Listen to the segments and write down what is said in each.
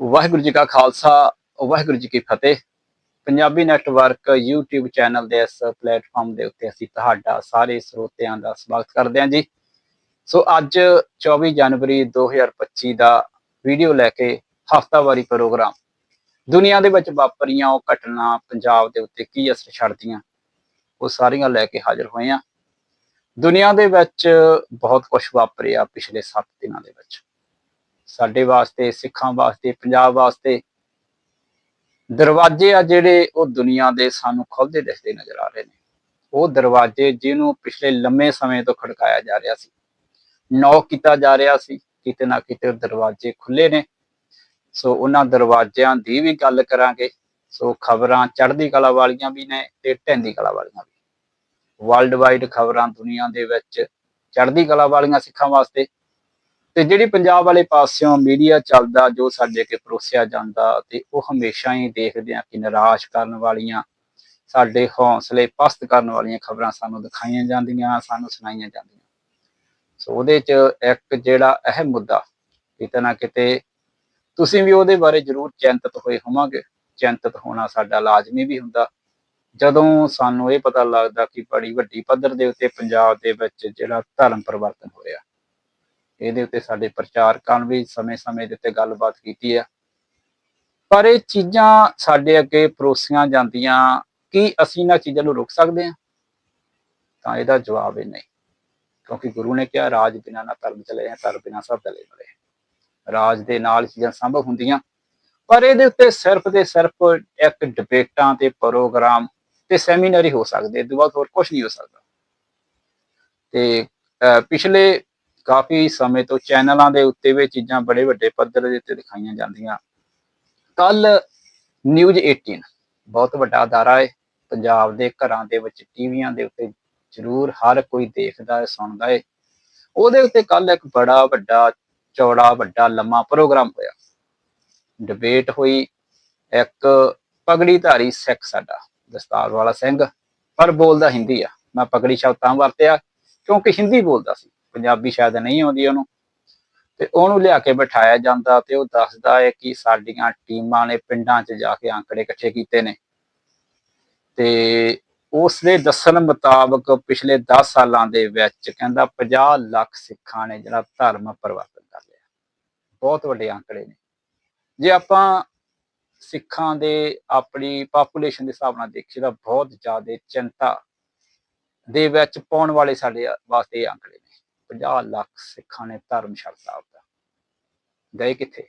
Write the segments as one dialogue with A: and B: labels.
A: ਵਾਹਿਗੁਰੂ ਜੀ ਕਾ ਖਾਲਸਾ, ਵਾਹਿਗੁਰੂ ਜੀ ਕੀ ਫਤਿਹ। Punjabi network YouTube channel ਦੇ ਇਸ ਪਲੇਟਫਾਰਮ ਦੇ ਉੱਤੇ ਅਸੀਂ ਤੁਹਾਡਾ ਸਾਰੇ ਸਰੋਤਿਆਂ ਦਾ ਸਵਾਗਤ ਕਰਦੇ ਹਾਂ ਜੀ। ਸੋ ਅੱਜ 24 ਜਨਵਰੀ 2025 ਦਾ ਵੀਡੀਓ ਲੈ ਕੇ ਹਫਤਾਵਾਰੀ ਪ੍ਰੋਗਰਾਮ। ਦੁਨੀਆ ਦੇ ਵਿੱਚ ਵਾਪਰੀਆਂ ਉਹ ਘਟਨਾ ਪੰਜਾਬ ਦੇ ਉੱਤੇ ਕੀ ਅਸਰ ਛੱਡਦੀਆਂ, ਉਹ ਸਾਰੀਆਂ ਲੈ ਕੇ ਹਾਜ਼ਰ ਹੋਏ ਹਾਂ। ਦੁਨੀਆ ਦੇ ਵਿੱਚ ਬਹੁਤ ਕੁਝ ਵਾਪਰਿਆ ਪਿਛਲੇ 7 ਦਿਨਾਂ ਦੇ ਵਿੱਚ। ਸਾਡੇ ਵਾਸਤੇ, ਸਿੱਖਾਂ ਵਾਸਤੇ, ਪੰਜਾਬ ਵਾਸਤੇ ਦਰਵਾਜ਼ੇ ਆ ਜਿਹੜੇ ਉਹ ਦੁਨੀਆ ਦੇ ਸਾਨੂੰ ਖੁੱਲਦੇ ਦਿਖਦੇ ਨਜ਼ਰ ਆ ਰਹੇ ਨੇ। ਉਹ ਦਰਵਾਜ਼ੇ ਜਿਹਨੂੰ ਪਿਛਲੇ ਲੰਮੇ ਸਮੇਂ ਤੋਂ ਖੜਕਾਇਆ ਜਾ ਰਿਹਾ ਸੀ। ਨੌਕ ਕੀਤਾ ਜਾ ਰਿਹਾ ਸੀ। ਕਿਤੇ ਨਾ ਕਿਤੇ ਦਰਵਾਜ਼ੇ ਖੁੱਲੇ ਨੇ। ਸੋ ਉਹਨਾਂ ਦਰਵਾਜ਼ਿਆਂ ਦੀ ਵੀ ਗੱਲ ਕਰਾਂਗੇ। ਸੋ ਖਬਰਾਂ ਚੜ੍ਹਦੀ ਕਲਾ ਵਾਲੀਆਂ ਵੀ ਨੇ ਤੇ ਢਹਿੰਦੀ ਕਲਾ ਵਾਲੀਆਂ ਵੀ। ਵਰਲਡ ਵਾਈਡ ਖਬਰਾਂ ਦੁਨੀਆ ਦੇ ਵਿੱਚ ਚੜ੍ਹਦੀ ਕਲਾ ਵਾਲੀਆਂ ਸਿੱਖਾਂ ਵਾਸਤੇ ਤੇ ਜਿਹੜੀ ਪੰਜਾਬ ਵਾਲੇ ਪਾਸਿਓਂ ਮੀਡੀਆ ਚੱਲਦਾ, ਜੋ ਸਾਡੇ ਕੇ ਪਰੋਸਿਆ ਜਾਂਦਾ ਤੇ ਉਹ ਹਮੇਸ਼ਾ ਹੀ ਦੇਖਦੇ ਆ ਕਿ ਨਿਰਾਸ਼ ਕਰਨ ਵਾਲੀਆਂ, ਸਾਡੇ ਹੌਸਲੇ ਪਸਤ ਕਰਨ ਵਾਲੀਆਂ ਖਬਰਾਂ ਸਾਨੂੰ ਦਿਖਾਈਆਂ ਜਾਂਦੀਆਂ, ਸਾਨੂੰ ਸੁਣਾਈਆਂ ਜਾਂਦੀਆਂ। ਸੋ ਉਹਦੇ ਚ ਇੱਕ ਜਿਹੜਾ ਅਹਿਮ ਮੁੱਦਾ, ਕਿਤੇ ਨਾ ਕਿਤੇ ਤੁਸੀਂ ਵੀ ਉਹਦੇ ਬਾਰੇ ਜ਼ਰੂਰ ਚਿੰਤਤ ਹੋਏ ਹੋਵਾਂਗੇ। ਚਿੰਤਤ ਹੋਣਾ ਸਾਡਾ ਲਾਜ਼ਮੀ ਵੀ ਹੁੰਦਾ। ਜਦੋਂ ਸਾਨੂੰ ਇਹ ਪਤਾ ਲੱਗਦਾ ਕਿ ਬੜੀ ਵੱਡੀ ਪੱਧਰ ਦੇ ਉੱਤੇ ਪੰਜਾਬ ਦੇ ਵਿੱਚ ਜਿਹੜਾ ਧਰਮ ਪਰਿਵਰਤਨ ਹੋ ਰਿਹਾ ਇਹਦੇ ਉੱਤੇ ਸਾਡੇ ਪ੍ਰਚਾਰਕਾਂ ਨੇ ਵੀ ਸਮੇਂ-ਸਮੇਂ ਦੇ ਉੱਤੇ ਗੱਲਬਾਤ ਕੀਤੀ ਹੈ ਪਰ ਇਹ ਚੀਜ਼ਾਂ ਸਾਡੇ ਅੱਗੇ ਪਰੋਸੀਆਂ ਜਾਂਦੀਆਂ ਕੀ ਅਸੀਂ ਇਹਨਾਂ ਚੀਜ਼ਾਂ ਨੂੰ ਰੋਕ ਸਕਦੇ ਹਾਂ? ਤਾਂ ਇਹਦਾ ਜਵਾਬ ਇਹ ਨਹੀਂ। ਕਿਉਂਕਿ ਗੁਰੂ ਨੇ ਕਿਹਾ, ਰਾਜ ਬਿਨਾ ਨਾ ਧਰਮ ਚਲੇ ਹੈ, ਧਰਮ ਬਿਨਾ ਸਭ ਚਲੇ ਬਲੇ ਰਾਜ ਦੇ ਨਾਲ ਚੀਜ਼ਾਂ ਸੰਭਵ ਹੁੰਦੀਆਂ। ਪਰ ਇਹਦੇ ਉੱਤੇ ਸਿਰਫ ਤੇ ਸਿਰਫ ਇੱਕ ਡਿਬੇਟਾਂ ਤੇ ਪ੍ਰੋਗਰਾਮ ਤੇ ਸੈਮੀਨਾਰ ਹੀ ਹੋ ਸਕਦੇ ਇਹ ਤੋਂ ਬਾਅਦ ਹੋਰ ਕੁਝ ਨਹੀਂ ਹੋ ਸਕਦਾ। ਤੇ ਪਿਛਲੇ ਕਾਫੀ ਸਮੇਂ ਤੋਂ ਚੈਨਲਾਂ ਦੇ ਉੱਤੇ ਵੀ ਚੀਜ਼ਾਂ ਬੜੇ ਵੱਡੇ ਪੱਧਰ ਦੇ ਉੱਤੇ ਦਿਖਾਈਆਂ ਜਾਂਦੀਆਂ। ਕੱਲ ਨਿਊਜ਼ 18 ਬਹੁਤ ਵੱਡਾ ਅਦਾਰਾ ਹੈ। ਪੰਜਾਬ ਦੇ ਘਰਾਂ ਦੇ ਵਿੱਚ ਟੀਵੀਆਂ ਦੇ ਉੱਤੇ ਜ਼ਰੂਰ ਹਰ ਕੋਈ ਦੇਖਦਾ ਹੈ, ਸੁਣਦਾ ਹੈ। ਉਹਦੇ ਉੱਤੇ ਕੱਲ ਇੱਕ ਬੜਾ ਵੱਡਾ ਚੌੜਾ ਵੱਡਾ ਲੰਮਾ ਪ੍ਰੋਗਰਾਮ ਹੋਇਆ। ਡਿਬੇਟ ਹੋਈ ਇੱਕ ਪਗੜੀ ਧਾਰੀ ਸਿੱਖ ਸਾਡਾ, ਦਸਤਾਰ ਵਾਲਾ ਸਿੰਘ। ਪਰ ਬੋਲਦਾ ਹਿੰਦੀ ਆ। ਮੈਂ ਪਗੜੀ ਸ਼ਬਦਾਂ ਵਰਤਿਆ ਕਿਉਂਕਿ ਹਿੰਦੀ ਬੋਲਦਾ ਸੀ। ਪੰਜਾਬੀ ਸ਼ਾਇਦ ਨਹੀਂ ਆਉਂਦੀ ਉਹਨੂੰ। ਤੇ ਉਹਨੂੰ ਲਿਆ ਕੇ ਬਿਠਾਇਆ ਜਾਂਦਾ ਤੇ ਉਹ ਦੱਸਦਾ ਹੈ ਕਿ ਸਾਡੀਆਂ ਟੀਮਾਂ ਨੇ ਪਿੰਡਾਂ 'ਚ ਜਾ ਕੇ ਅੰਕੜੇ ਇਕੱਠੇ ਕੀਤੇ ਨੇ। ਤੇ ਉਸ ਦੇ ਦੱਸਣ ਮੁਤਾਬਕ ਪਿਛਲੇ 10 ਸਾਲਾਂ ਦੇ ਵਿੱਚ ਕਹਿੰਦਾ 50 ਲੱਖ ਸਿੱਖਾਂ ਨੇ ਜਿਹੜਾ ਧਰਮ ਪਰਿਵਰਤਨ ਕਰ ਲਿਆ। ਬਹੁਤ ਵੱਡੇ ਅੰਕੜੇ ਨੇ। ਜੇ ਆਪਾਂ ਸਿੱਖਾਂ ਦੇ ਆਪਣੀ ਪਾਪੂਲੇਸ਼ਨ ਦੇ ਹਿਸਾਬ ਨਾਲ ਦੇਖੀਏ ਤਾਂ ਬਹੁਤ ਜ਼ਿਆਦਾ ਚਿੰਤਾ ਦੇ ਵਿੱਚ ਪਾਉਣ ਵਾਲੇ ਸਾਡੇ ਵਾਸਤੇ ਅੰਕੜੇ ਨੇ। 50 ਲੱਖ ਸਿੱਖਾਂ ਨੇ ਧਰਮ ਛੱਡਤਾ ਆਪਦਾ। ਗਏ ਕਿੱਥੇ?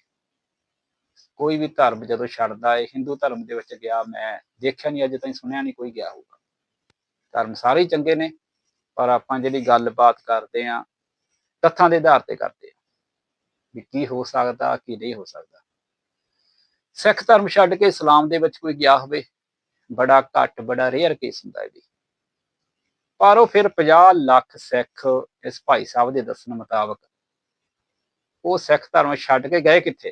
A: ਕੋਈ ਵੀ ਧਰਮ ਜਦੋਂ ਛੱਡਦਾ ਹੈ ਹਿੰਦੂ ਧਰਮ ਦੇ ਵਿੱਚ ਗਿਆ ਮੈਂ, ਦੇਖਿਆ ਨਹੀਂ ਅਜੇ ਤਾਈਂ ਸੁਣਿਆ ਨਹੀਂ ਕੋਈ ਗਿਆ ਹੋਊਗਾ। ਧਰਮ ਸਾਰੇ ਹੀ ਚੰਗੇ ਨੇ, ਪਰ ਆਪਾਂ ਜਿਹੜੀ ਗੱਲਬਾਤ ਕਰਦੇ ਆਂ, ਤੱਥਾਂ ਦੇ ਆਧਾਰ ਤੇ ਕਰਦੇ ਆਂ, ਵੀ ਕੀ ਹੋ ਸਕਦਾ, ਕੀ ਨਹੀਂ ਹੋ ਸਕਦਾ। ਸਿੱਖ ਧਰਮ ਛੱਡ ਕੇ ਇਸਲਾਮ ਦੇ ਵਿੱਚ ਕੋਈ ਗਿਆ ਹੋਵੇ, ਬੜਾ ਘੱਟ, ਬੜਾ ਰੇਅਰ ਕੇਸ ਹੁੰਦਾ ਹੈ ਵੀ ਪਰ ਉਹ ਫਿਰ 50 ਲੱਖ ਸਿੱਖ ਇਸ ਭਾਈ ਸਾਹਿਬ ਦੇ ਦੱਸਣ ਮੁਤਾਬਕ ਉਹ ਸਿੱਖ ਧਰਮ ਛੱਡ ਕੇ ਗਏ ਕਿੱਥੇ?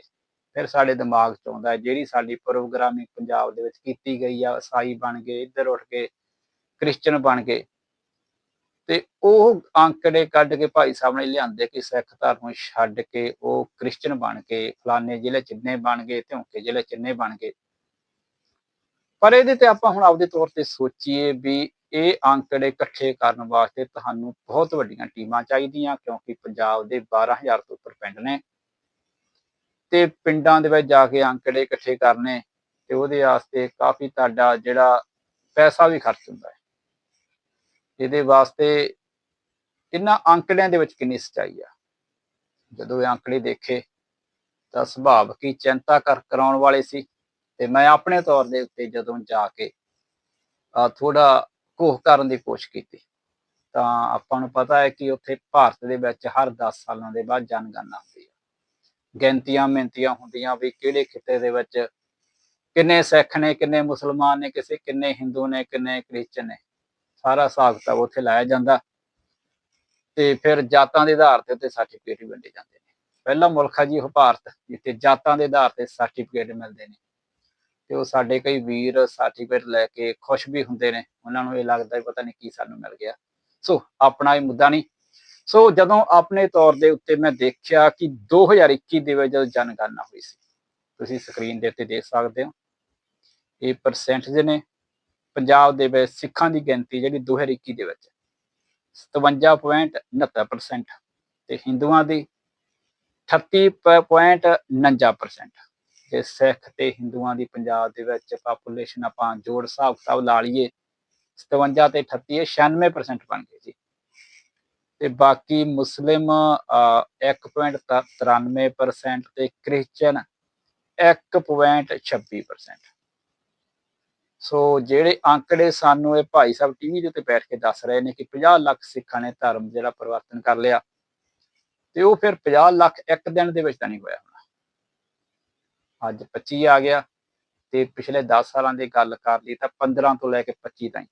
A: ਫਿਰ ਸਾਡੇ ਦਿਮਾਗ 'ਚ ਆਉਂਦਾ ਜਿਹੜੀ ਸਾਡੀ ਪ੍ਰੋਗਰਾਮਿੰਗ ਪੰਜਾਬ ਦੇ ਵਿੱਚ ਕੀਤੀ ਗਈ ਆ, ਈਸਾਈ ਬਣ ਗਏ, ਇੱਧਰ ਉੱਠ ਕੇ ਕ੍ਰਿਸਚੀਅਨ ਬਣ ਗਏ। ਤੇ ਉਹ ਅੰਕੜੇ ਕੱਢ ਕੇ ਭਾਈ ਸਾਹਿਬ ਨੇ ਲਿਆਂਦੇ ਕਿ ਸਿੱਖ ਧਰਮ ਛੱਡ ਕੇ ਉਹ ਕ੍ਰਿਸਚੀਅਨ ਬਣ ਕੇ, ਫਲਾਣੇ ਜ਼ਿਲ੍ਹੇ ਚਿੰਨੇ ਬਣ ਗਏ ਧਿਉਂਕੇ ਜ਼ਿਲ੍ਹੇ ਚਿੰਨੇ ਬਣ ਗਏ ਪਰ ਇਹਦੇ ਤੇ ਆਪਾਂ ਹੁਣ ਆਪਦੇ ਤੌਰ ਤੇ ਸੋਚੀਏ ਵੀ ਇਹ ਅੰਕੜੇ ਇਕੱਠੇ ਕਰਨ ਵਾਸਤੇ ਤੁਹਾਨੂੰ ਬਹੁਤ ਵੱਡੀਆਂ ਟੀਮਾਂ ਚਾਹੀਦੀਆਂ, ਕਿਉਂਕਿ ਪੰਜਾਬ ਦੇ 12000 ਤੋਂ ਉੱਪਰ ਪਿੰਡ ਨੇ। ਤੇ ਪਿੰਡਾਂ ਦੇ ਵਿੱਚ ਜਾ ਕੇ ਅੰਕੜੇ ਇਕੱਠੇ ਕਰਨੇ ਤੇ ਉਹਦੇ ਵਾਸਤੇ ਕਾਫੀ ਤੁਹਾਡਾ ਜਿਹੜਾ ਪੈਸਾ ਵੀ ਖਰਚ ਹੁੰਦਾ ਹੈ। ਇਹਦੇ ਵਾਸਤੇ ਇਹਨਾਂ ਅੰਕੜਿਆਂ ਦੇ ਵਿੱਚ ਕਿੰਨੀ ਸਚਾਈ ਆ? ਜਦੋਂ ਇਹ ਅੰਕੜੇ ਦੇਖੇ ਤਾਂ ਸੁਭਾਵਕ ਹੀ ਚਿੰਤਾ ਕਰ ਕਰਾਉਣ ਵਾਲੇ ਸੀ। ਤੇ ਮੈਂ ਆਪਣੇ ਤੌਰ ਦੇ ਉੱਤੇ ਜਦੋਂ ਜਾ ਕੇ ਥੋੜਾ ਕੋਹ ਕਰਨ ਦੀ ਕੋਸ਼ਿਸ਼ ਕੀਤੀ, ਤਾਂ ਆਪਾਂ ਨੂੰ ਪਤਾ ਹੈ ਕਿ ਉੱਥੇ ਭਾਰਤ ਦੇ ਵਿੱਚ ਹਰ 10 ਸਾਲਾਂ ਦੇ ਬਾਅਦ ਜਨਗਣਨਾ ਹੁੰਦੀ ਹੈ। ਗਿਣਤੀਆਂ ਮਿੰਤੀਆਂ ਹੁੰਦੀਆਂ ਵੀ ਕਿਹੜੇ ਖਿੱਤੇ ਦੇ ਵਿੱਚ ਕਿੰਨੇ ਸਿੱਖ ਨੇ, ਕਿੰਨੇ ਮੁਸਲਮਾਨ ਨੇ, ਕਿਸੇ ਕਿੰਨੇ ਹਿੰਦੂ ਨੇ, ਕਿੰਨੇ ਕ੍ਰਿਸਚਨ ਨੇ, ਸਾਰਾ ਹਿਸਾਬ ਕਿਤਾਬ ਉੱਥੇ ਲਾਇਆ ਜਾਂਦਾ। ਤੇ ਫਿਰ ਜਾਤਾਂ ਦੇ ਆਧਾਰ ਤੇ ਉੱਤੇ ਸਰਟੀਫਿਕੇਟ ਵੀ ਵੰਡੇ ਜਾਂਦੇ ਨੇ। ਪਹਿਲਾ ਮੁਲਕ ਹੈ ਜੀ ਉਹ ਭਾਰਤ, ਜਿੱਥੇ ਜਾਤਾਂ ਦੇ ਆਧਾਰ ਤੇ ਸਰਟੀਫਿਕੇਟ ਮਿਲਦੇ ਨੇ। ਤੇ ਉਹ ਸਾਡੇ ਕਈ ਵੀਰ ਸਰਟੀਫਿਕੇਟ ਲੈ ਕੇ ਖੁਸ਼ ਵੀ ਹੁੰਦੇ ਨੇ। ਉਹਨਾਂ ਨੂੰ ਇਹ ਲੱਗਦਾ ਪਤਾ ਨਹੀਂ ਕੀ ਸਾਨੂੰ ਮਿਲ ਗਿਆ। ਸੋ, ਆਪਣਾ ਇਹ ਮੁੱਦਾ ਨਹੀਂ ਸੋ, ਜਦੋਂ ਆਪਣੇ ਤੌਰ ਦੇ ਉੱਤੇ ਮੈਂ ਦੇਖਿਆ ਕਿ 2021 ਦੇ ਵਿੱਚ ਜਦੋਂ ਜਨਗਣਨਾ ਹੋਈ ਸੀ, ਤੁਸੀਂ ਸਕਰੀਨ ਦੇ ਉੱਤੇ ਦੇਖ ਸਕਦੇ ਹੋ। ਇਹ ਪਰਸੈਂਟੇਜ ਨੇ। ਪੰਜਾਬ ਦੇ ਵਿੱਚ ਸਿੱਖਾਂ ਦੀ ਗਿਣਤੀ ਜਿਹੜੀ 2021 ਦੇ ਵਿੱਚ 57.69% ਤੇ ਹਿੰਦੂਆਂ ਦੀ 38.49% ਜੇ ਸਿੱਖ ਤੇ ਹਿੰਦੂਆਂ ਦੀ ਪੰਜਾਬ ਦੇ ਵਿੱਚ ਪਾਪੂਲੇਸ਼ਨ ਆਪਾਂ ਜੋੜ ਹਿਸਾਬ ਕਿਤਾਬ ਲਾ ਲਈਏ 57 ਤੇ 38 ਇਹ 96% ਬਣ ਗਏ ਜੀ। ਤੇ ਬਾਕੀ ਮੁਸਲਿਮ ਅਹ, 1.93% ਤੇ ਕ੍ਰਿਸਚੀਅਨ 1.26% ਸੋ ਜਿਹੜੇ ਅੰਕੜੇ ਸਾਨੂੰ ਇਹ ਭਾਈ ਸਾਹਿਬ ਟੀਵੀ ਦੇ ਉੱਤੇ ਬੈਠ ਕੇ ਦੱਸ ਰਹੇ ਨੇ ਕਿ 50 ਲੱਖ ਸਿੱਖਾਂ ਨੇ ਧਰਮ ਜਿਹੜਾ ਪਰਿਵਰਤਨ ਕਰ ਲਿਆ ਤੇ ਉਹ ਫਿਰ 50 ਲੱਖ ਇੱਕ ਦਿਨ ਦੇ ਵਿੱਚ ਤਾਂ ਨਹੀਂ ਹੋਇਆ। ਅੱਜ 25 ਆ ਗਿਆ ਤੇ ਪਿਛਲੇ 10 ਸਾਲਾਂ ਦੀ ਗੱਲ ਕਰ ਲਈ ਤਾਂ 15 ਤੋਂ ਲੈ ਕੇ 25 ਤਾਈਂ।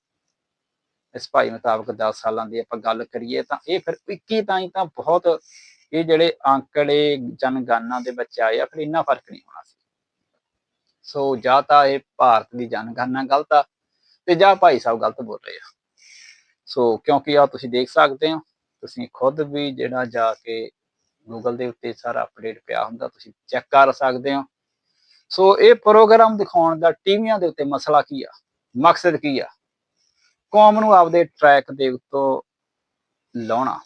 A: ਇਸ ਭਾਈ ਮੁਤਾਬਕ 10 ਸਾਲਾਂ ਦੀ ਆਪਾਂ ਗੱਲ ਕਰੀਏ ਤਾਂ ਇਹ ਫਿਰ 21 ਤਾਈਂ ਤਾਂ ਬਹੁਤ ਇਹ ਜਿਹੜੇ ਅੰਕੜੇ, ਜਨਗਣਨਾ ਦੇ ਵਿੱਚ ਆਏ ਆ, ਫਿਰ ਇੰਨਾ ਫ਼ਰਕ ਨਹੀਂ ਹੋਣਾ ਸੀ। ਸੋ ਜਾਂ ਤਾਂ ਇਹ ਭਾਰਤ ਦੀ ਜਨਗਣਨਾ ਗਲਤ ਆ ਤੇ ਜਾਂ ਭਾਈ ਸਾਹਿਬ ਗਲਤ ਬੋਲ ਰਹੇ ਆ। ਸੋ ਕਿਉਂਕਿ ਆ ਤੁਸੀਂ ਦੇਖ ਸਕਦੇ ਹੋ, ਤੁਸੀਂ ਖੁਦ ਵੀ ਜਿਹੜਾ ਜਾ ਕੇ ਗੂਗਲ ਦੇ ਉੱਤੇ ਸਾਰਾ ਅਪਡੇਟ ਪਿਆ ਹੁੰਦਾ, ਤੁਸੀਂ ਚੈੱਕ ਕਰ ਸਕਦੇ ਹੋ। ਸੋ ਇਹ ਪ੍ਰੋਗਰਾਮ ਦਿਖਾਉਣ ਦਾ ਟੀਵੀਆਂ ਦੇ ਉੱਤੇ ਮਸਲਾ ਕੀ ਆ? ਮਕਸਦ ਕੀ ਆ? ਕੌਮ ਨੂੰ ਆਪਦੇ ਟਰੈਕ ਦੇ ਉੱਤੋਂ ਲਾਉਣਾ।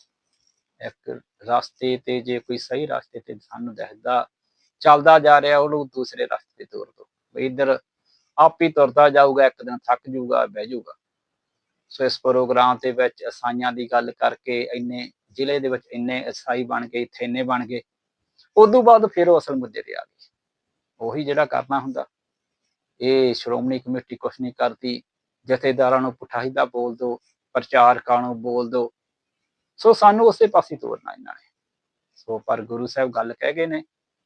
A: ਇੱਕ ਰਸਤੇ ਤੇ ਜੇ ਕੋਈ ਸਹੀ ਰਸਤੇ ਤੇ ਸਾਨੂੰ ਦਿਖਦਾ ਚੱਲਦਾ ਜਾ ਰਿਹਾ, ਉਹਨੂੰ ਦੂਸਰੇ ਰਸਤੇ ਤੇ ਤੋਰ ਦੋ। ਵੀ ਇੱਧਰ ਆਪ ਹੀ ਤੁਰਦਾ ਜਾਊਗਾ, ਇੱਕ ਦਿਨ ਥੱਕ ਜਾਊਗਾ, ਬਹਿ ਜਾਊਗਾ। ਸੋ ਇਸ ਪ੍ਰੋਗਰਾਮ ਦੇ ਵਿੱਚ ਈਸਾਈਆਂ ਦੀ ਗੱਲ ਕਰਕੇ ਇੰਨੇ ਜ਼ਿਲ੍ਹੇ ਦੇ ਵਿੱਚ ਇੰਨੇ ਈਸਾਈ ਬਣ ਗਏ, ਇੱਥੇ ਇੰਨੇ ਬਣ ਗਏ। ਉਦੋਂ ਬਾਅਦ ਫਿਰ ਉਹ ਅਸਲ ਮੁੱਦੇ ਤੇ ਆ ਗਏ। ਉਹੀ ਜਿਹੜਾ ਕਰਨਾ ਹੁੰਦਾ। ਇਹ ਸ਼੍ਰੋਮਣੀ ਕਮੇਟੀ ਕੁਛ ਨਹੀਂ ਕਰਦੀ। ਜਥੇਦਾਰਾਂ ਨੂੰ ਪੁੱਠਾ ਦਾ ਬੋਲ ਦੋ, ਪ੍ਰਚਾਰਕਾਂ ਨੂੰ ਬੋਲ ਦੋ। ਸੋ ਸਾਨੂੰ ਉਸੇ ਪਾਸੇ ਤੋਰਨਾ ਇਹਨਾਂ ਨੇ। ਸੋ ਪਰ ਗੁਰੂ ਸਾਹਿਬ ਗੱਲ ਕਹਿ ਗਏ ਨੇ।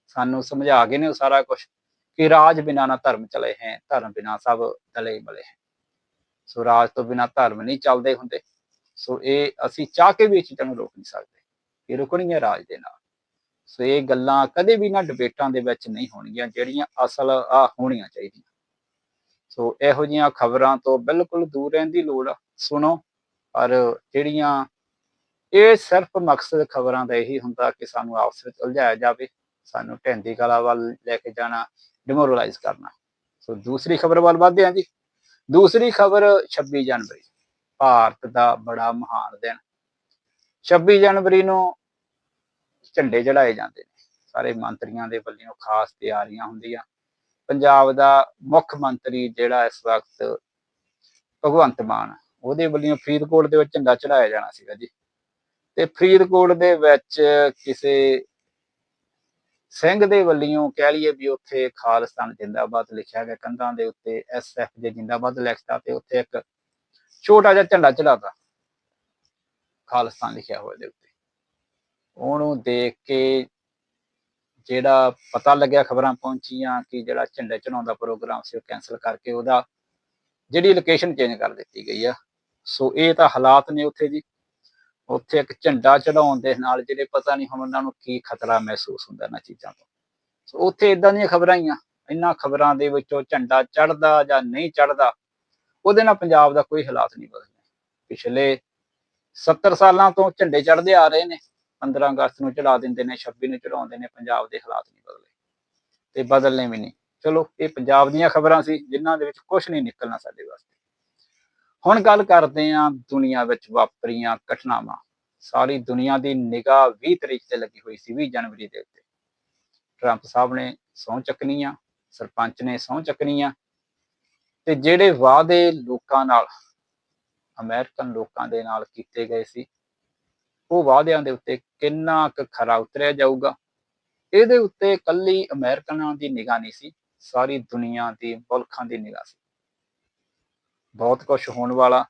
A: ਸਾਨੂੰ ਸਮਝਾ ਗਏ ਨੇ ਉਹ ਸਾਰਾ ਕੁਝ ਕਿ ਰਾਜ ਬਿਨਾ ਨਾ ਧਰਮ ਚਲੇ ਹੈ, ਧਰਮ ਬਿਨਾ ਸਭ ਦਲੇ ਬਲੇ ਹੈ। ਸੋ ਰਾਜ ਤੋਂ ਬਿਨਾ ਧਰਮ ਨਹੀਂ ਚੱਲਦੇ ਹੁੰਦੇ। ਸੋ ਇਹ ਅਸੀਂ ਚਾਹ ਕੇ ਵੀ ਇਹ ਚੀਜ਼ਾਂ ਨੂੰ ਰੋਕ ਨਹੀਂ ਸਕਦੇ। ਇਹ ਰੁਕਣਗੀਆਂ ਰਾਜ ਦੇ ਨਾਲ। ਸੋ ਇਹ ਗੱਲਾਂ ਕਦੇ ਵੀ ਨਾ ਡਿਬੇਟਾਂ ਦੇ ਵਿੱਚ ਨਹੀਂ ਹੋਣਗੀਆਂ, ਜਿਹੜੀਆਂ ਅਸਲ ਆ ਹੋਣੀਆਂ ਚਾਹੀਦੀਆਂ। ਸੋ ਇਹੋ ਜਿਹੀਆਂ ਖਬਰਾਂ ਤੋਂ ਬਿਲਕੁਲ ਦੂਰ ਰਹਿਣ ਦੀ ਲੋੜ ਆ, ਸੁਣੋ। ਪਰ ਜਿਹੜੀਆਂ, ਇਹ ਸਿਰਫ ਮਕਸਦ ਖਬਰਾਂ ਦਾ ਇਹੀ ਹੁੰਦਾ ਕਿ ਸਾਨੂੰ ਆਪਸ ਵਿੱਚ ਉਲਝਾਇਆ ਜਾਵੇ, ਸਾਨੂੰ ਢੈਂਦੀ ਕਲਾ ਵੱਲ ਲੈ ਕੇ ਜਾਣਾ ਡਿਮੋਰਲਾਈਜ਼ ਕਰਨਾ। ਸੋ ਦੂਸਰੀ ਖਬਰ ਵੱਲ ਵਧਦੇ ਹਾਂ ਜੀ। ਦੂਸਰੀ ਖਬਰ 26 ਜਨਵਰੀ, ਭਾਰਤ ਦਾ ਬੜਾ ਮਹਾਨ ਦਿਨ। 26 ਜਨਵਰੀ ਨੂੰ ਝੰਡੇ ਚੜਾਏ ਜਾਂਦੇ ਨੇ। ਸਾਰੇ ਮੰਤਰੀਆਂ ਦੇ ਵੱਲੋਂ ਖਾਸ ਤਿਆਰੀਆਂ ਹੁੰਦੀਆਂ। ਪੰਜਾਬ ਦਾ ਮੁੱਖ ਮੰਤਰੀ ਜਿਹੜਾ ਇਸ ਵਕਤ ਭਗਵੰਤ ਮਾਨ, ਉਹਦੇ ਵੱਲੋਂ ਫਰੀਦਕੋਟ ਦੇ ਵਿੱਚ ਝੰਡਾ ਚੜਾਇਆ ਜਾਣਾ ਸੀਗਾ ਜੀ। ਤੇ ਫਰੀਦਕੋਟ ਦੇ ਵਿੱਚ ਕਿਸੇ ਸਿੰਘ ਦੇ ਵੱਲੋਂ ਕਹਿ ਲਈਏ ਵੀ ਉੱਥੇ ਖਾਲਿਸਤਾਨ ਜਿੰਦਾਬਾਦ ਲਿਖਿਆ ਗਿਆ, ਕੰਧਾਂ ਦੇ ਉੱਤੇ ਐਸਐਫ ਦੇ ਜਿੰਦਾਬਾਦ ਲਿਖਤਾ ਤੇ ਉੱਥੇ ਇੱਕ ਛੋਟਾ ਜਿਹਾ ਝੰਡਾ ਚੜਾਤਾ ਖਾਲਿਸਤਾਨ ਲਿਖਿਆ ਹੋਇਆ ਦੇ ਉੱਤੇ। ਉਹਨੂੰ ਦੇਖ ਕੇ ਜਿਹੜਾ ਪਤਾ ਲੱਗਿਆ ਖਬਰਾਂ ਪਹੁੰਚੀਆਂ ਕਿ ਜਿਹੜਾ ਝੰਡੇ ਚੜਾਉਣ ਪ੍ਰੋਗਰਾਮ ਸੀ ਉਹ ਕੈਨਸਲ ਕਰਕੇ ਉਹਦਾ ਜਿਹੜੀ ਲੋਕੇਸ਼ਨ ਚੇਂਜ ਕਰ ਦਿੱਤੀ ਗਈ ਆ। ਸੋ ਇਹ ਤਾਂ ਹਾਲਾਤ ਨੇ ਉੱਥੇ ਜੀ। ਉੱਥੇ ਇੱਕ ਝੰਡਾ ਚੜਾਉਣ ਦੇ ਨਾਲ ਜਿਹੜੇ ਪਤਾ ਨਹੀਂ ਹੁਣ ਉਹਨਾਂ ਨੂੰ ਕੀ ਖਤਰਾ ਮਹਿਸੂਸ ਹੁੰਦਾ ਇਹਨਾਂ ਚੀਜ਼ਾਂ ਤੋਂ। ਸੋ ਉੱਥੇ ਇਦਾਂ ਦੀਆਂ ਖਬਰਾਂ ਹੀ ਆ। ਇਹਨਾਂ ਖਬਰਾਂ ਦੇ ਵਿੱਚੋਂ ਝੰਡਾ ਚੜਦਾ ਜਾਂ ਨਹੀਂ ਚੜਦਾ ਉਹਦੇ ਨਾਲ ਪੰਜਾਬ ਦਾ ਕੋਈ ਹਾਲਾਤ ਨਹੀਂ ਬਦਲਣਾ ਪਿਛਲੇ 70 ਸਾਲਾਂ ਤੋਂ ਝੰਡੇ ਚੜਦੇ ਆ ਰਹੇ ਨੇ। 15 ਅਗਸਤ ਨੂੰ ਚੜਾ ਦਿੰਦੇ ਨੇ 26 ਨੂੰ ਚੜਾਉਂਦੇ ਨੇ, ਪੰਜਾਬ ਦੇ ਹਾਲਾਤ ਨਹੀਂ ਬਦਲੇ ਤੇ ਬਦਲਨੇ ਵੀ ਨਹੀਂ। ਚਲੋ, ਇਹ ਪੰਜਾਬ ਦੀਆਂ ਖਬਰਾਂ ਸੀ, ਜਿਨ੍ਹਾਂ ਦੇ ਵਿੱਚ ਕੁਝ ਨਹੀਂ ਨਿਕਲਣਾ ਸਾਡੇ ਵਾਸਤੇ। ਹੁਣ ਗੱਲ ਕਰਦੇ ਹਾਂ ਦੁਨੀਆ ਵਿੱਚ ਵਾਪਰੀਆਂ ਘਟਨਾਵਾਂ। ਸਾਰੀ ਦੁਨੀਆ ਦੀ ਨਿਗਾਹ 20 ਤਰੀਕ ਤੇ ਲੱਗੀ ਹੋਈ ਸੀ 20 ਜਨਵਰੀ ਦੇ ਉੱਤੇ। ਟਰੰਪ ਸਾਹਿਬ ਨੇ ਸਹੁੰ ਚੱਕਣੀ ਆ, ਸਰਪੰਚ ਨੇ ਸਹੁੰ ਚੱਕਣੀ ਆ, ਤੇ ਜਿਹੜੇ ਵਾਅਦੇ ਲੋਕਾਂ ਨਾਲ, ਅਮਰੀਕਨ ਲੋਕਾਂ ਦੇ ਨਾਲ ਕੀਤੇ ਗਏ ਸੀ ਉਹ ਵਾਅਦਿਆਂ ਦੇ ਉੱਤੇ ਕਿੰਨਾ ਕੁ ਖਰਾ ਉਤਰਿਆ ਜਾਊਗਾ? ਇਹਦੇ ਉੱਤੇ ਕੱਲੀ ਅਮਰੀਕਨਾਂ ਦੀ ਨਿਗਾਹ ਨਹੀਂ ਸੀ, ਸਾਰੀ ਦੁਨੀਆ ਦੀ ਮੁਲਕਾਂ ਦੀ ਨਿਗਾਹ ਸੀ। ਬਹੁਤ ਕੁਝ ਹੋਣ ਵਾਲਾ।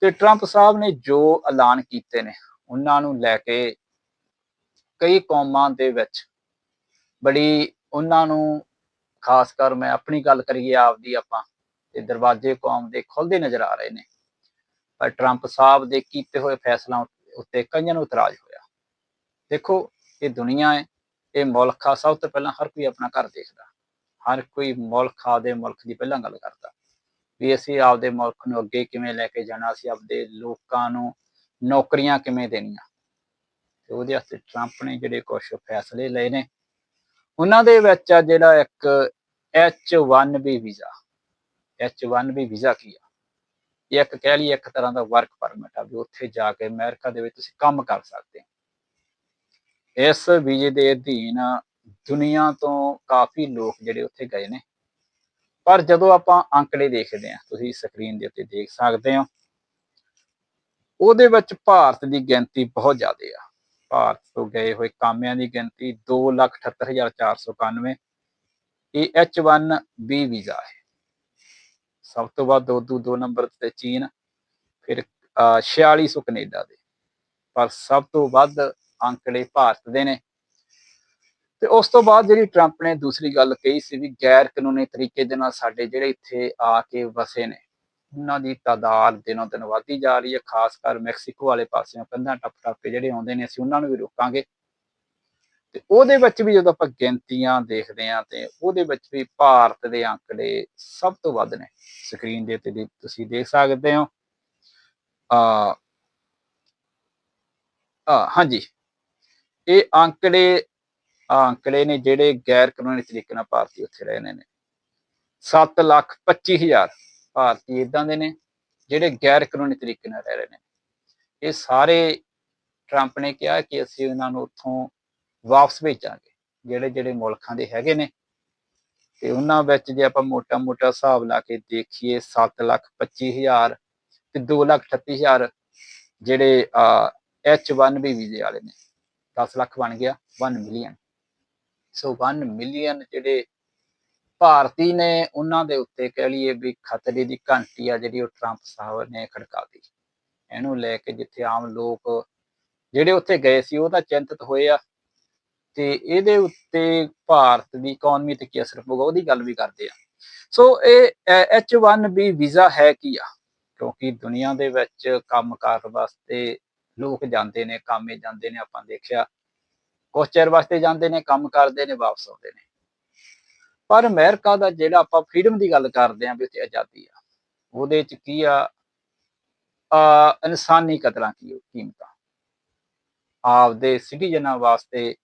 A: ਤੇ ਟਰੰਪ ਸਾਹਿਬ ਨੇ ਜੋ ਐਲਾਨ ਕੀਤੇ ਨੇ, ਉਹਨਾਂ ਨੂੰ ਲੈ ਕੇ ਕਈ ਕੌਮਾਂ ਦੇ ਵਿੱਚ ਬੜੀ ਉਹਨਾਂ ਨੂੰ, ਖਾਸ ਕਰ ਮੈਂ ਆਪਣੀ ਗੱਲ ਕਰੀਏ ਆਪਦੀ ਆਪਾਂ, ਤੇ ਦਰਵਾਜ਼ੇ ਕੌਮ ਦੇ ਖੁੱਲਦੇ ਨਜ਼ਰ ਆ ਰਹੇ ਨੇ। ਪਰ ਟਰੰਪ ਸਾਹਿਬ ਦੇ ਕੀਤੇ ਹੋਏ ਫੈਸਲਾ ਉੱਤੇ ਕਈਆਂ ਨੂੰ ਇਤਰਾਜ਼ ਹੋਇਆ। ਦੇਖੋ, ਇਹ ਦੁਨੀਆ ਹੈ, ਇਹ ਮੁਲਕ ਆ ਸਭ ਤੋਂ ਪਹਿਲਾਂ ਹਰ ਕੋਈ ਆਪਣਾ ਘਰ ਦੇਖਦਾ। ਹਰ ਕੋਈ ਮੁਲਕ ਆਪਦੇ ਮੁਲਕ ਦੀ ਪਹਿਲਾਂ ਗੱਲ ਕਰਦਾ। ਵੀ ਅਸੀਂ ਆਪਦੇ ਮੁਲਕ ਨੂੰ ਅੱਗੇ ਕਿਵੇਂ ਲੈ ਕੇ ਜਾਣਾ, ਅਸੀਂ ਆਪਦੇ ਲੋਕਾਂ ਨੂੰ ਨੌਕਰੀਆਂ ਕਿਵੇਂ ਦੇਣੀਆਂ। ਤੇ ਉਹਦੇ ਵਾਸਤੇ ਟਰੰਪ ਨੇ ਜਿਹੜੇ ਕੁਝ ਫੈਸਲੇ ਲਏ ਨੇ, ਉਹਨਾਂ ਦੇ ਵਿੱਚ ਆ ਜਿਹੜਾ ਇੱਕ H1B ਵੀਜ਼ਾ H1B ਵੀਜ਼ਾ ਕੀ ਆ? ਇਹ ਇੱਕ ਕਹਿ ਲਈਏ ਇੱਕ ਤਰ੍ਹਾਂ ਦਾ ਵਰਕ ਪਰਮਿਟ ਆ ਵੀ ਉੱਥੇ ਜਾ ਕੇ ਅਮਰੀਕਾ ਦੇ ਵਿੱਚ ਤੁਸੀਂ ਕੰਮ ਕਰ ਸਕਦੇ ਹੋ। ਇਸ ਵੀਜ਼ੇ ਦੇ ਅਧੀਨ ਦੁਨੀਆ ਤੋਂ ਕਾਫੀ ਲੋਕ ਜਿਹੜੇ ਉੱਥੇ ਗਏ ਨੇ। ਪਰ ਜਦੋਂ ਆਪਾਂ ਅੰਕੜੇ ਦੇਖਦੇ ਹਾਂ, ਤੁਸੀਂ ਸਕਰੀਨ ਦੇ ਉੱਤੇ ਦੇਖ ਸਕਦੇ ਹੋ, ਉਹਦੇ ਵਿੱਚ ਭਾਰਤ ਦੀ ਗਿਣਤੀ ਬਹੁਤ ਜ਼ਿਆਦਾ ਆ। ਭਾਰਤ ਤੋਂ ਗਏ ਹੋਏ ਕਾਮਿਆਂ ਦੀ ਗਿਣਤੀ 278491 ਇਹ H1B ਵੀਜ਼ਾ ਹੈ। ਸਭ ਤੋਂ ਵੱਧ ਉਦੋਂ ਦੋ ਨੰਬਰ ਤੇ ਚੀਨ, ਫਿਰ, ਅਹ 4600 ਕੈਨੇਡਾ ਦੇ। ਪਰ ਸਭ ਤੋਂ ਵੱਧ ਅੰਕੜੇ ਭਾਰਤ ਦੇ ਨੇ। ਤੇ ਉਸ ਤੋਂ ਬਾਅਦ ਜਿਹੜੀ ਟਰੰਪ ਨੇ ਦੂਸਰੀ ਗੱਲ ਕਹੀ ਸੀ ਵੀ ਗੈਰ ਕਾਨੂੰਨੀ ਤਰੀਕੇ ਦੇ ਨਾਲ ਸਾਡੇ ਜਿਹੜੇ ਇੱਥੇ ਆ ਕੇ ਵਸੇ ਨੇ, ਉਹਨਾਂ ਦੀ ਤਾਦਾਦ ਦਿਨੋਂ ਦਿਨ ਵਧਦੀ ਜਾ ਰਹੀ ਹੈ, ਖਾਸ ਕਰ ਮੈਕਸੀਕੋ ਵਾਲੇ ਪਾਸਿਓਂ ਕੰਧਾਂ ਟੱਪ ਟੱਪ ਕੇ ਜਿਹੜੇ ਆਉਂਦੇ ਨੇ, ਅਸੀਂ ਉਹਨਾਂ ਨੂੰ ਵੀ ਰੋਕਾਂਗੇ। ਤੇ ਉਹਦੇ ਵਿੱਚ ਵੀ ਜਦੋਂ ਆਪਾਂ ਗਿਣਤੀਆਂ ਦੇਖਦੇ ਹਾਂ ਤੇ ਉਹਦੇ ਵਿੱਚ ਵੀ ਭਾਰਤ ਦੇ ਅੰਕੜੇ ਸਭ ਤੋਂ ਵੱਧ ਨੇ। ਸਕਰੀਨ ਦੇ ਉੱਤੇ ਦੇ- ਤੁਸੀਂ ਦੇਖ ਸਕਦੇ ਹੋ। ਆ ਆ ਹਾਂਜੀ। ਇਹ ਅੰਕੜੇ ਅੰਕੜੇ ਨੇ ਜਿਹੜੇ ਗੈਰ ਕਾਨੂੰਨੀ ਤਰੀਕੇ ਨਾਲ ਭਾਰਤੀ ਉੱਥੇ ਰਹਿੰਦੇ ਨੇ। 7 ਲੱਖ 25 ਹਜ਼ਾਰ ਭਾਰਤੀ ਇਦਾਂ ਦੇ ਨੇ, ਜਿਹੜੇ ਗੈਰ ਕਾਨੂੰਨੀ ਤਰੀਕੇ ਨਾਲ ਰਹਿ ਰਹੇ ਨੇ। ਇਹ ਸਾਰੇ ਟਰੰਪ ਨੇ ਕਿਹਾ ਕਿ ਅਸੀਂ ਉਹਨਾਂ ਨੂੰ ਉੱਥੋਂ ਵਾਪਸ ਭੇਜਾਂਗੇ, ਜਿਹੜੇ ਜਿਹੜੇ ਮੁਲਕਾਂ ਦੇ ਹੈਗੇ ਨੇ। ਤੇ ਉਹਨਾਂ ਵਿੱਚ ਜੇ ਆਪਾਂ ਮੋਟਾ-ਮੋਟਾ ਹਿਸਾਬ ਲਾ ਕੇ ਦੇਖੀਏ 7 ਲੱਖ 25 ਹਜ਼ਾਰ ਤੇ 2 ਲੱਖ 38 ਹਜ਼ਾਰ ਜਿਹੜੇ H1B ਵੀਜ਼ੇ ਵਾਲੇ ਨੇ 10 ਲੱਖ ਬਣ ਗਿਆ 1 ਮਿਲੀਅਨ ਸੋ 1 ਮਿਲੀਅਨ ਜਿਹੜੇ ਭਾਰਤੀ ਨੇ, ਉਹਨਾਂ ਦੇ ਉੱਤੇ ਕਹਿ ਲਈਏ ਵੀ ਖਤਰੇ ਦੀ ਘੰਟੀ ਆ ਜਿਹੜੀ ਉਹ ਟਰੰਪ ਸਾਹਿਬ ਨੇ ਖੜਕਾਤੀ ਇਹਨੂੰ ਲੈ ਕੇ ਜਿੱਥੇ ਆਮ ਲੋਕ ਜਿਹੜੇ ਉੱਥੇ ਗਏ ਸੀ, ਉਹ ਤਾਂ ਚਿੰਤਤ ਹੋਏ ਆ। ਤੇ ਇਹਦੇ ਉੱਤੇ ਭਾਰਤ ਦੀ ਇਕਨੋਮੀ ਤੇ ਕੀ ਅਸਰ ਪਊਗਾ, ਉਹਦੀ ਗੱਲ ਵੀ ਕਰਦੇ ਆ ਸੋ ਇਹ H1B ਵੀਜ਼ਾ ਹੈ ਕੀ ਆ? ਕਿਉਂਕਿ ਦੁਨੀਆ ਦੇ ਵਿੱਚ ਕੰਮ ਕੰਮਕਾਰ ਵਾਸਤੇ ਲੋਕ ਜਾਂਦੇ ਨੇ, ਕੰਮੇ ਜਾਂਦੇ ਨੇ, ਆਪਾਂ ਦੇਖਿਆ। ਕੁਛ ਚਿਰ ਵਾਸਤੇ ਜਾਂਦੇ ਨੇ, ਕੰਮ ਕਰਦੇ ਨੇ, ਵਾਪਸ ਆਉਂਦੇ ਨੇ। ਪਰ ਅਮਰੀਕਾ ਦਾ ਜਿਹੜਾ ਆਪਾਂ ਫ੍ਰੀडम ਦੀ ਗੱਲ ਕਰਦੇ ਆਂ ਵੀ ਉੱਥੇ ਆਜ਼ਾਦੀ ਆ, ਉਹਦੇ ਚ ਕੀ ਆ? ਇਨਸਾਨੀ ਕਤਲਾਂ ਕੀ ਕੀਮਤਾਂ। ਆਪਦੇ ਸਿਟੀਜ਼ਨਾਂ ਵਾਸਤੇ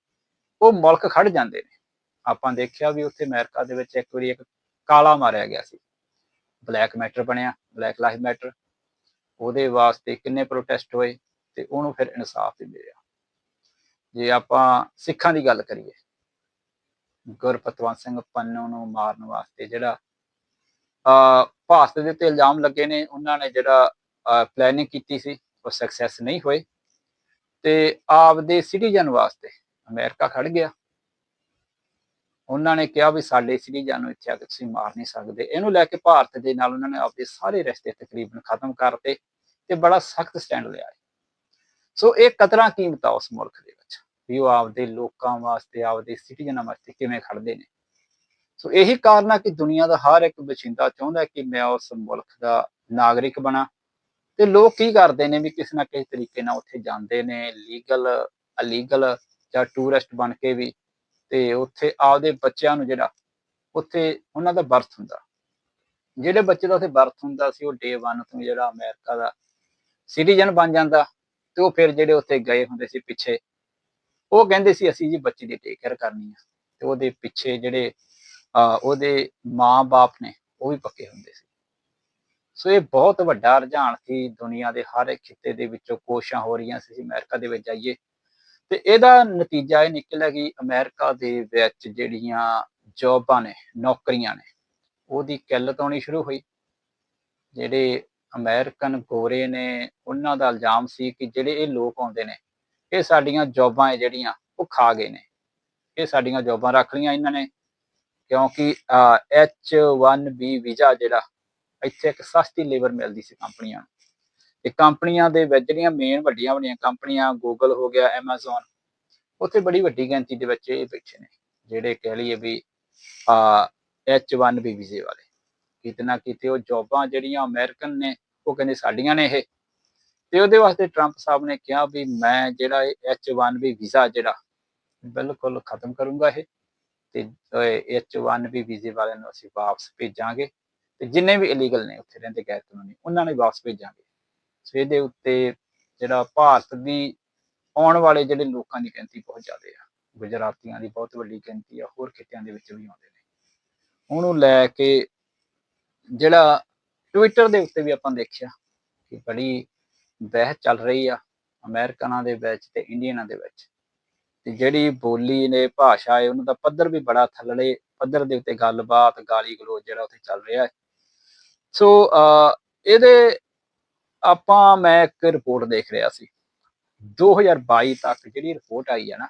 A: ਉਹ ਮੁਲਕ ਖੜ ਜਾਂਦੇ ਨੇ। ਆਪਾਂ ਦੇਖਿਆ ਵੀ ਉੱਥੇ ਅਮਰੀਕਾ ਦੇ ਵਿੱਚ ਇੱਕ ਵਾਰੀ ਇੱਕ ਕਾਲਾ ਮਾਰਿਆ ਗਿਆ ਸੀ। ਬਲੈਕ ਮੈਟਰ ਬਣਿਆ, ਬਲੈਕ ਲਾਈਫ ਮੈਟਰ। ਉਹਦੇ ਵਾਸਤੇ ਕਿੰਨੇ ਪ੍ਰੋਟੈਸਟ ਹੋਏ ਤੇ ਉਹਨੂੰ ਫਿਰ ਇਨਸਾਫ ਵੀ ਮਿਲਿਆ ਜੇ ਆਪਾਂ ਸਿੱਖਾਂ ਦੀ ਗੱਲ ਕਰੀਏ, ਗੁਰਪਤਵੰਤ ਸਿੰਘ ਪੰਨੂ ਨੂੰ ਮਾਰਨ ਵਾਸਤੇ ਜਿਹੜਾ ਅ ਭਾਰਤ ਦੇ ਉੱਤੇ ਇਲਜ਼ਾਮ ਲੱਗੇ ਨੇ, ਉਹਨਾਂ ਨੇ ਜਿਹੜਾ ਪਲੈਨਿੰਗ ਕੀਤੀ ਸੀ, ਉਹ ਸਕਸੈਸ ਨਹੀਂ ਹੋਏ। ਤੇ ਆਪਦੇ ਸਿਟੀਜ਼ਨ ਵਾਸਤੇ ਅਮਰੀਕਾ ਖੜ ਗਿਆ। ਉਹਨਾਂ ਨੇ ਕਿਹਾ ਵੀ ਸਾਡੇ ਸਿਟੀਜ਼ਨ ਨੂੰ ਇੱਥੇ ਆ ਕੇ ਤੁਸੀਂ ਮਾਰ ਨਹੀਂ ਸਕਦੇ। ਇਹਨੂੰ ਲੈ ਕੇ ਭਾਰਤ ਦੇ ਨਾਲ ਉਹਨਾਂ ਨੇ ਆਪਦੇ ਸਾਰੇ ਰਿਸ਼ਤੇ ਤਕਰੀਬਨ ਖਤਮ ਕਰਤੇ ਤੇ ਬੜਾ ਸਖਤ ਸਟੈਂਡ ਲਿਆ ਸੋ ਇਹ ਕਦਰਾਂ ਕੀਮਤਾਂ ਉਸ ਮੁਲਕ ਦੇ ਵਿੱਚ? ਵੀ ਉਹ ਆਪਦੇ ਲੋਕਾਂ ਵਾਸਤੇ, ਆਪਦੇ ਸਿਟੀਜ਼ਨਾਂ ਵਾਸਤੇ ਕਿਵੇਂ ਖੜਦੇ ਨੇ? ਸੋ ਇਹੀ ਕਾਰਨ ਆ ਕਿ ਦੁਨੀਆ ਦਾ ਹਰ ਇੱਕ ਵਸਿੰਦਾ ਚਾਹੁੰਦਾ ਕਿ ਮੈਂ ਉਸ ਮੁਲਕ ਦਾ ਨਾਗਰਿਕ ਬਣਾ। ਤੇ ਲੋਕ ਕੀ ਕਰਦੇ ਨੇ ਵੀ ਕਿਸੇ ਨਾ ਕਿਸੇ ਤਰੀਕੇ ਨਾਲ ਉੱਥੇ ਜਾਂਦੇ ਨੇ ਲੀਗਲ ਅਲੀਗਲ ਜਾਂ ਟੂਰਿਸਟ ਬਣ ਕੇ ਵੀ ਤੇ ਉੱਥੇ ਆਪਦੇ ਬੱਚਿਆਂ ਨੂੰ ਜਿਹੜਾ ਉੱਥੇ ਉਹਨਾਂ ਦਾ ਬਰਥ ਹੁੰਦਾ। ਜਿਹੜੇ ਬੱਚੇ ਦਾ ਉੱਥੇ ਬਰਥ ਹੁੰਦਾ ਸੀ, ਉਹ ਡੇ 1 ਤੋਂ ਜਿਹੜਾ ਅਮਰੀਕਾ ਦਾ ਸਿਟੀਜ਼ਨ ਬਣ ਜਾਂਦਾ ਤੇ ਉਹ ਫਿਰ ਜਿਹੜੇ ਉੱਥੇ ਗਏ ਹੁੰਦੇ ਸੀ ਪਿੱਛੇ, ਉਹ ਕਹਿੰਦੇ ਸੀ, ਅਸੀਂ ਜੀ ਬੱਚੇ ਦੀ ਟੇਕ ਕੇਅਰ ਕਰਨੀ ਆ। ਤੇ ਉਹਦੇ ਪਿੱਛੇ ਜਿਹੜੇ ਉਹਦੇ ਮਾਂ-ਬਾਪ ਨੇ, ਉਹ ਵੀ ਪੱਕੇ ਹੁੰਦੇ ਸੀ। ਸੋ ਇਹ ਬਹੁਤ ਵੱਡਾ ਰੁਝਾਨ ਸੀ ਦੁਨੀਆ ਦੇ ਹਰ ਇੱਕ ਖਿੱਤੇ ਦੇ ਵਿੱਚੋਂ ਕੋਸ਼ਿਸ਼ਾਂ ਹੋ ਰਹੀਆਂ ਸੀ। ਅਮਰੀਕਾ ਦੇ ਵਿੱਚ ਜਾਈਏ ਤੇ ਇਹਦਾ ਨਤੀਜਾ ਇਹ ਨਿਕਲਿਆ ਕਿ ਅਮਰੀਕਾ ਦੇ ਵਿੱਚ ਜਿਹੜੀਆਂ ਜੌਬਾਂ ਨੇ, ਨੌਕਰੀਆਂ ਨੇ, ਉਹਦੀ ਕਿੱਲਤ ਆਉਣੀ ਸ਼ੁਰੂ ਹੋਈ। ਜਿਹੜੇ ਅਮਰੀਕਨ ਗੋਰੇ ਨੇ, ਉਹਨਾਂ ਦਾ ਇਲਜ਼ਾਮ ਸੀ ਕਿ ਜਿਹੜੇ ਇਹ ਲੋਕ ਆਉਂਦੇ ਨੇ, ਇਹ ਸਾਡੀਆਂ ਜੌਬਾਂ ਹੈ ਜਿਹੜੀਆਂ, ਉਹ ਖਾ ਗਏ ਨੇ। ਇਹ ਸਾਡੀਆਂ ਜੌਬਾਂ ਰੱਖ ਲਈਆਂ ਇਹਨਾਂ ਨੇ, ਕਿਉਂਕਿ H1B ਵੀਜ਼ਾ ਜਿਹੜਾ, ਇੱਥੇ ਇੱਕ ਸਸਤੀ ਲੇਬਰ ਮਿਲਦੀ ਸੀ ਕੰਪਨੀਆਂ ਨੂੰ। ਤੇ ਕੰਪਨੀਆਂ ਦੇ ਵਿੱਚ ਜਿਹੜੀਆਂ ਮੇਨ ਵੱਡੀਆਂ ਵੱਡੀਆਂ ਕੰਪਨੀਆਂ ਗੂਗਲ ਹੋ ਗਿਆ, Amazon, ਉੱਥੇ ਬੜੀ ਵੱਡੀ ਗਿਣਤੀ ਦੇ ਵਿੱਚ ਇਹ ਬੈਠੇ ਨੇ, ਜਿਹੜੇ ਕਹਿ ਲਈਏ ਵੀ, ਆ H1B ਵੀਜ਼ੇ ਵਾਲੇ। ਕਿਤੇ ਨਾ ਕਿਤੇ ਉਹ ਜੌਬਾਂ ਜਿਹੜੀਆਂ ਅਮਰੀਕਨ ਨੇ, ਉਹ ਕਹਿੰਦੇ ਸਾਡੀਆਂ ਨੇ ਇਹ। ਤੇ ਉਹਦੇ ਵਾਸਤੇ ਟਰੰਪ ਸਾਹਿਬ ਨੇ ਕਿਹਾ ਵੀ ਮੈਂ ਜਿਹੜਾ ਇਹ H1B ਵੀਜ਼ਾ ਜਿਹੜਾ, ਬਿਲਕੁਲ ਖਤਮ ਕਰੂੰਗਾ ਇਹ। ਤੇ H1B ਵੀਜ਼ੇ ਵਾਲਿਆਂ ਨੂੰ ਅਸੀਂ ਵਾਪਸ ਭੇਜਾਂਗੇ। ਤੇ ਜਿੰਨੇ ਵੀ ਇਲੀਗਲ ਨੇ ਉੱਥੇ ਰਹਿੰਦੇ ਗੈਰ ਕਾਨੂੰਨੀ ਉਹਨਾਂ ਨੂੰ ਵਾਪਸ ਭੇਜਾਂਗੇ। ਸੋ ਇਹਦੇ ਉੱਤੇ ਜਿਹੜਾ ਭਾਰਤ ਦੀ ਆਉਣ ਵਾਲੇ ਜਿਹੜੇ ਲੋਕਾਂ ਦੀ ਗਿਣਤੀ ਬਹੁਤ ਜ਼ਿਆਦਾ ਆ ਗੁਜਰਾਤੀਆਂ ਦੀ ਬਹੁਤ ਵੱਡੀ ਗਿਣਤੀ ਆ ਹੋਰ ਖਿੱਤਿਆਂ ਦੇ ਵਿੱਚ ਵੀ ਆਉਂਦੇ ਨੇ। ਉਹਨੂੰ ਲੈ ਕੇ ਜਿਹੜਾ ਟਵਿੱਟਰ ਦੇ ਉੱਤੇ ਵੀ ਆਪਾਂ ਦੇਖਿਆ ਕਿ ਬੜੀ ਬਹਿਸ ਚੱਲ ਰਹੀ ਆ ਅਮਰੀਕਨਾਂ ਦੇ ਵਿੱਚ ਤੇ ਇੰਡੀਅਨਾਂ ਦੇ ਵਿੱਚ। ਤੇ ਜਿਹੜੀ ਬੋਲੀ ਨੇ ਭਾਸ਼ਾ ਹੈ ਉਹਨਾਂ ਦਾ ਪੱਧਰ ਵੀ ਬੜਾ ਥੱਲੜੇ ਪੱਧਰ ਦੇ ਉੱਤੇ ਗੱਲਬਾਤ ਗਾਲੀ ਗਲੋਚ ਜਿਹੜਾ ਉੱਥੇ ਚੱਲ ਰਿਹਾ ਹੈ ਸੋ ਅਹ, ਇਹਦੇ ਆਪਾਂ, ਮੈਂ ਇੱਕ ਰਿਪੋਰਟ ਦੇਖ ਰਿਹਾ ਸੀ। 2022 ਤੱਕ ਜਿਹੜੀ ਰਿਪੋਰਟ ਆਈ ਹੈ ਨਾ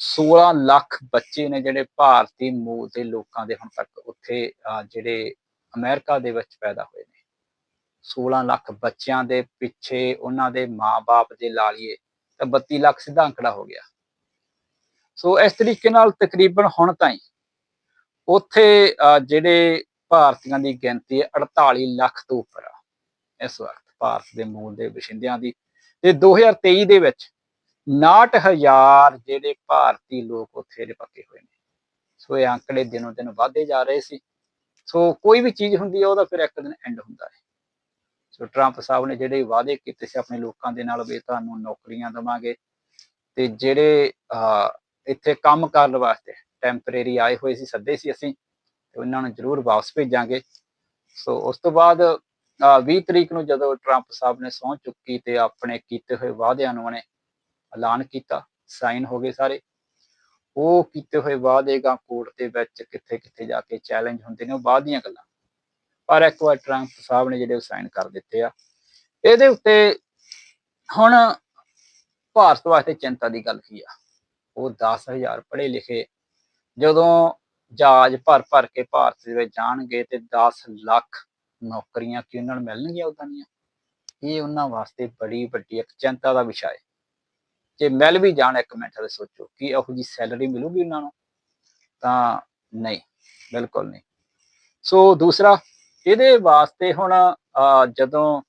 A: 16 ਲੱਖ ਬੱਚੇ ਨੇ ਜਿਹੜੇ ਭਾਰਤੀ ਮੂਲ ਦੇ ਲੋਕਾਂ ਦੇ ਹੁਣ ਤੱਕ ਉੱਥੇ ਜਿਹੜੇ ਅਮਰੀਕਾ ਦੇ ਵਿੱਚ ਪੈਦਾ ਹੋਏ ਨੇ। 16 ਲੱਖ ਬੱਚਿਆਂ ਦੇ ਪਿੱਛੇ ਉਹਨਾਂ ਦੇ ਮਾਪੇ ਦੇ ਲਾ ਲਈਏ, ਤਾਂ 32 ਲੱਖ ਸਿੱਧਾ ਅੰਕੜਾ ਹੋ ਗਿਆ। ਸੋ ਇਸ ਤਰੀਕੇ ਨਾਲ ਤਕਰੀਬਨ ਹੁਣ ਤਾਈਂ ਉੱਥੇ ਜਿਹੜੇ ਭਾਰਤੀਆਂ ਦੀ ਗਿਣਤੀ ਹੈ 48 ਲੱਖ ਤੋਂ ਉੱਪਰ ਆ। ਇਸ ਵਕਤ ਭਾਰਤ ਦੇ ਮੂਲ ਦੇ ਵਸਿੰਦਿਆਂ ਦੀ ਤੇ 2023 ਦੇ ਵਿੱਚ 69000 ਜਿਹੜੇ ਭਾਰਤੀ ਲੋਕ ਉੱਥੇ ਦੇ ਪੱਕੇ ਹੋਏ ਨੇ। ਸੋ ਇਹ ਅੰਕੜੇ ਦਿਨੋਂ ਦਿਨ ਵਧਦੇ ਜਾ ਰਹੇ ਸੀ। ਸੋ ਕੋਈ ਵੀ ਚੀਜ਼ ਹੁੰਦੀ ਹੈ ਉਹਦਾ ਫਿਰ ਇੱਕ ਦਿਨ ਐਂਡ ਹੁੰਦਾ ਹੈ। ਸੋ ਟਰੰਪ ਸਾਹਿਬ ਨੇ ਜਿਹੜੇ ਵਾਅਦੇ ਕੀਤੇ ਸੀ ਆਪਣੇ ਲੋਕਾਂ ਦੇ ਨਾਲ ਵੀ ਤੁਹਾਨੂੰ ਨੌਕਰੀਆਂ ਦੇਵਾਂਗੇ ਤੇ ਜਿਹੜੇ ਅਹ, ਇੱਥੇ ਕੰਮ ਕਰਨ ਵਾਸਤੇ ਟੈਂਪਰੇਰੀ ਆਏ ਹੋਏ ਸੀ ਸੱਦੇ ਸੀ ਅਸੀਂ ਤੇ ਉਹਨਾਂ ਨੂੰ ਜ਼ਰੂਰ ਵਾਪਸ ਭੇਜਾਂਗੇ। ਸੋ ਉਸ ਤੋਂ ਬਾਅਦ 20 ਤਰੀਕ ਨੂੰ ਜਦੋਂ ਟਰੰਪ ਸਾਹਿਬ ਨੇ ਸਹੁੰ ਚੁੱਕੀ ਤੇ ਆਪਣੇ ਕੀਤੇ ਹੋਏ ਵਾਅਦਿਆਂ ਨੂੰ ਉਹਨੇ ਐਲਾਨ ਕੀਤਾ, ਸਾਈਨ ਹੋ ਗਏ ਸਾਰੇ। ਉਹ ਕੀਤੇ ਹੋਏ ਵਾਅਦੇ ਕੋਰਟ ਦੇ ਵਿੱਚ ਕਿੱਥੇ ਕਿੱਥੇ ਜਾ ਕੇ ਚੈਲੰਜ ਹੁੰਦੇ ਨੇ, ਉਹ ਬਾਅਦ ਦੀਆਂ ਗੱਲਾਂ। ਪਰ ਇੱਕ ਵਾਰ ਟਰੰਪ ਸਾਹਿਬ ਨੇ ਜਿਹੜੇ ਉਹ ਸਾਈਨ ਕਰ ਦਿੱਤੇ ਆ, ਇਹਦੇ ਉੱਤੇ ਹੁਣ ਭਾਰਤ ਵਾਸਤੇ ਚਿੰਤਾ ਦੀ ਗੱਲ ਕੀ ਆ? ਉਹ 10000 ਪੜ੍ਹੇ ਲਿਖੇ, ਜਦੋਂ ਜਹਾਜ਼ ਭਰ ਭਰ ਕੇ ਭਾਰਤ ਦੇ ਵਿੱਚ ਜਾਣਗੇ ਤੇ 10 ਲੱਖ ਨੌਕਰੀਆਂ ਕਿ ਉਹਨਾਂ ਨੂੰ ਮਿਲਣਗੀਆਂ ਉਦਾਂ ਦੀਆਂ? ਇਹ ਉਹਨਾਂ ਵਾਸਤੇ ਬੜੀ ਵੱਡੀ ਇੱਕ ਚਿੰਤਾ ਦਾ ਵਿਸ਼ਾ ਹੈ। ਜੇ ਮਿਲ ਵੀ ਜਾਣ ਇੱਕ ਮਿੰਟ ਦੇ ਸੋਚੋ ਕਿ ਇਹੋ ਜੀ ਸੈਲਰੀ ਮਿਲੂਗੀ ਉਹਨਾਂ ਨੂੰ? ਤਾਂ ਨਹੀਂ, ਬਿਲਕੁਲ ਨਹੀਂ। ਸੋ ਦੂਸਰਾ, ਇਹਦੇ ਵਾਸਤੇ ਹੁਣ ਜਦੋਂ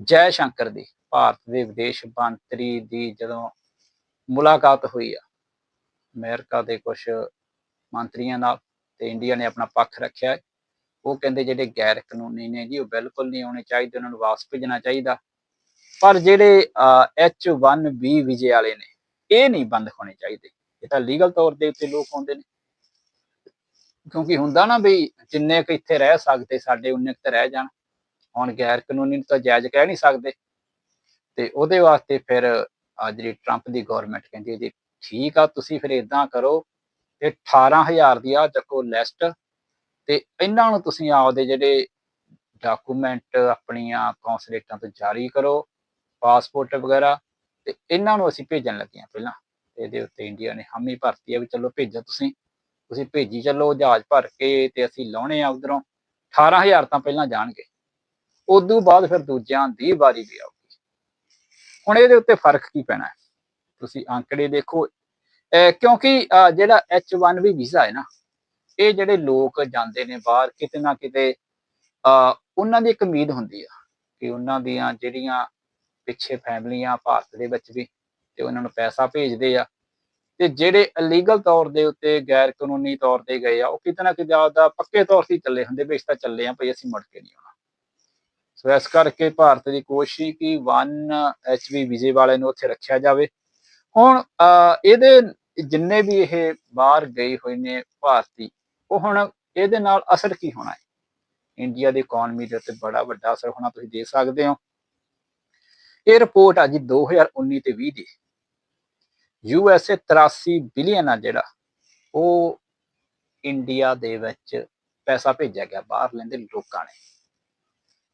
A: ਜੈ ਸ਼ੰਕਰ ਦੀ ਭਾਰਤ ਦੇ ਵਿਦੇਸ਼ ਮੰਤਰੀ ਦੀ ਜਦੋਂ ਮੁਲਾਕਾਤ ਹੋਈ ਆ, ਅਮਰੀਕਾ ਦੇ ਕੁਝ ਮੰਤਰੀਆਂ ਨਾਲ ਤੇ ਇੰਡੀਆ ਨੇ ਆਪਣਾ ਪੱਖ ਰੱਖਿਆ ਉਹ ਕਹਿੰਦੇ ਜਿਹੜੇ ਗੈਰ ਕਾਨੂੰਨੀ ਨੇ ਜੀ, ਉਹ ਬਿਲਕੁਲ ਨਹੀਂ ਆਉਣੇ ਚਾਹੀਦੇ, ਉਹਨਾਂ ਨੂੰ ਵਾਪਸ ਭੇਜਣਾ ਚਾਹੀਦਾ। ਪਰ ਜਿਹੜੇ H1B ਵੀਜ਼ੇ ਵਾਲੇ ਨੇ, ਇਹ ਨਹੀਂ ਬੰਦ ਹੋਣੇ ਚਾਹੀਦੇ। ਇਹ ਤਾਂ ਲੀਗਲ ਤੌਰ ਦੇ ਉੱਤੇ ਲੋਕ ਆਉਂਦੇ ਨੇ। ਕਿਉਂਕਿ ਹੁੰਦਾ ਨਾ ਵੀ ਜਿੰਨੇ ਕੁ ਇੱਥੇ ਰਹਿ ਸਕਦੇ, ਸਾਡੇ ਉਨੇ ਕੁ ਤਾਂ ਰਹਿ ਜਾਣ। ਹੁਣ ਗੈਰ ਕਾਨੂੰਨੀ ਨੂੰ ਤਾਂ ਜਾਇਜ਼ ਕਹਿ ਨਹੀਂ ਸਕਦੇ। ਤੇ ਉਹਦੇ ਵਾਸਤੇ ਫਿਰ ਜਿਹੜੀ ਟਰੰਪ ਦੀ ਗਵਰਨਮੈਂਟ ਕਹਿੰਦੀ ਜੀ, ਠੀਕ ਆ, ਤੁਸੀਂ ਫਿਰ ਇਦਾਂ ਕਰੋ, ਤੇ 18000 ਦੀ ਆ ਚੱਕੋ ਲਿਸਟ ਤੇ ਇਹਨਾਂ ਨੂੰ ਤੁਸੀਂ ਆਪਦੇ ਜਿਹੜੇ ਡਾਕੂਮੈਂਟ ਆਪਣੀਆਂ ਕੌਂਸਲੇਟਾਂ ਤੋਂ ਜਾਰੀ ਕਰੋ ਪਾਸਪੋਰਟ ਵਗੈਰਾ ਤੇ ਇਹਨਾਂ ਨੂੰ ਅਸੀਂ ਭੇਜਣ ਲੱਗੇ ਹਾਂ ਪਹਿਲਾਂ। ਇਹਦੇ ਉੱਤੇ ਇੰਡੀਆ ਨੇ ਹਾਮੀ ਭਰਤੀ ਆ ਵੀ ਚਲੋ ਭੇਜੋ ਤੁਸੀਂ। ਤੁਸੀਂ ਭੇਜੀ ਚੱਲੋ, ਜਹਾਜ਼ ਭਰ ਕੇ ਤੇ ਅਸੀਂ ਲਾਉਣੇ ਆ ਉਧਰੋਂ। 18000 ਤਾਂ ਪਹਿਲਾਂ ਜਾਣਗੇ। ਉਦੋਂ ਬਾਅਦ ਫਿਰ ਦੂਜਿਆਂ ਦੀ ਵਾਰੀ ਵੀ ਆਊਗੀ। ਹੁਣ ਇਹਦੇ ਉੱਤੇ ਫ਼ਰਕ ਕੀ ਪੈਣਾ ਹੈ? ਤੁਸੀਂ ਅੰਕੜੇ ਦੇਖੋ। ਕਿਉਂਕਿ, ਅਹ ਜਿਹੜਾ H1B ਵੀਜ਼ਾ ਹੈ ਨਾ ਇਹ ਜਿਹੜੇ ਲੋਕ ਜਾਂਦੇ ਨੇ ਬਾਹਰ ਕਿਤੇ ਨਾ ਕਿਤੇ ਅਹ ਉਹਨਾਂ ਦੀ ਇੱਕ ਉਮੀਦ ਹੁੰਦੀ ਆ ਕਿ ਉਹਨਾਂ ਦੀਆਂ ਜਿਹੜੀਆਂ ਪਿੱਛੇ ਫੈਮਲੀਆਂ ਭਾਰਤ ਦੇ ਵਿੱਚ ਵੀ ਤੇ ਉਹਨਾਂ ਨੂੰ ਪੈਸਾ ਭੇਜਦੇ ਆ ਤੇ ਜਿਹੜੇ ਇਲੀਗਲ ਤੌਰ ਦੇ ਉੱਤੇ ਗੈਰ ਕਾਨੂੰਨੀ ਤੌਰ ਤੇ ਗਏ ਆ ਉਹ ਕਿਤੇ ਨਾ ਕਿਤੇ ਆਪਦਾ ਪੱਕੇ ਤੌਰ ਤੇ ਚੱਲੇ ਹੁੰਦੇ ਵੀ ਇਸ ਤਾਂ ਚੱਲੇ ਆ ਭਈ ਅਸੀਂ ਮੁੜ ਕੇ ਨਹੀਂ ਆਉਣਾ। ਸੋ ਇਸ ਕਰਕੇ ਭਾਰਤ ਦੀ ਕੋਸ਼ਿਸ਼ ਕਿ 1 ਐਚਵੀ ਵੀਜ਼ੇ ਵਾਲੇ ਨੂੰ ਉੱਥੇ ਰੱਖਿਆ ਜਾਵੇ। ਹੁਣ ਅਹ, ਇਹਦੇ ਜਿੰਨੇ ਵੀ ਇਹ ਬਾਹਰ ਗਏ ਹੋਏ ਨੇ ਭਾਰਤੀ ਉਹ ਹੁਣ ਇਹਦੇ ਨਾਲ ਅਸਰ ਕੀ ਹੋਣਾ ਹੈ? ਇੰਡੀਆ ਦੀ ਇਕਨੋਮੀ ਦੇ ਉੱਤੇ ਬੜਾ ਵੱਡਾ ਅਸਰ ਹੋਣਾ ਤੁਸੀਂ ਦੇਖ ਸਕਦੇ ਹੋ। ਇਹ ਰਿਪੋਰਟ ਆ ਜੀ 2019 ਤੇ 20 ਦੀ ਯੂ ਐਸ ਏ 83 ਬਿਲੀਅਨ ਆ ਜਿਹੜਾ, ਉਹ ਇੰਡੀਆ ਦੇ ਵਿੱਚ ਪੈਸਾ ਭੇਜਿਆ ਗਿਆ, ਬਾਹਰ ਲੈਂਦੇ ਲੋਕਾਂ ਨੇ।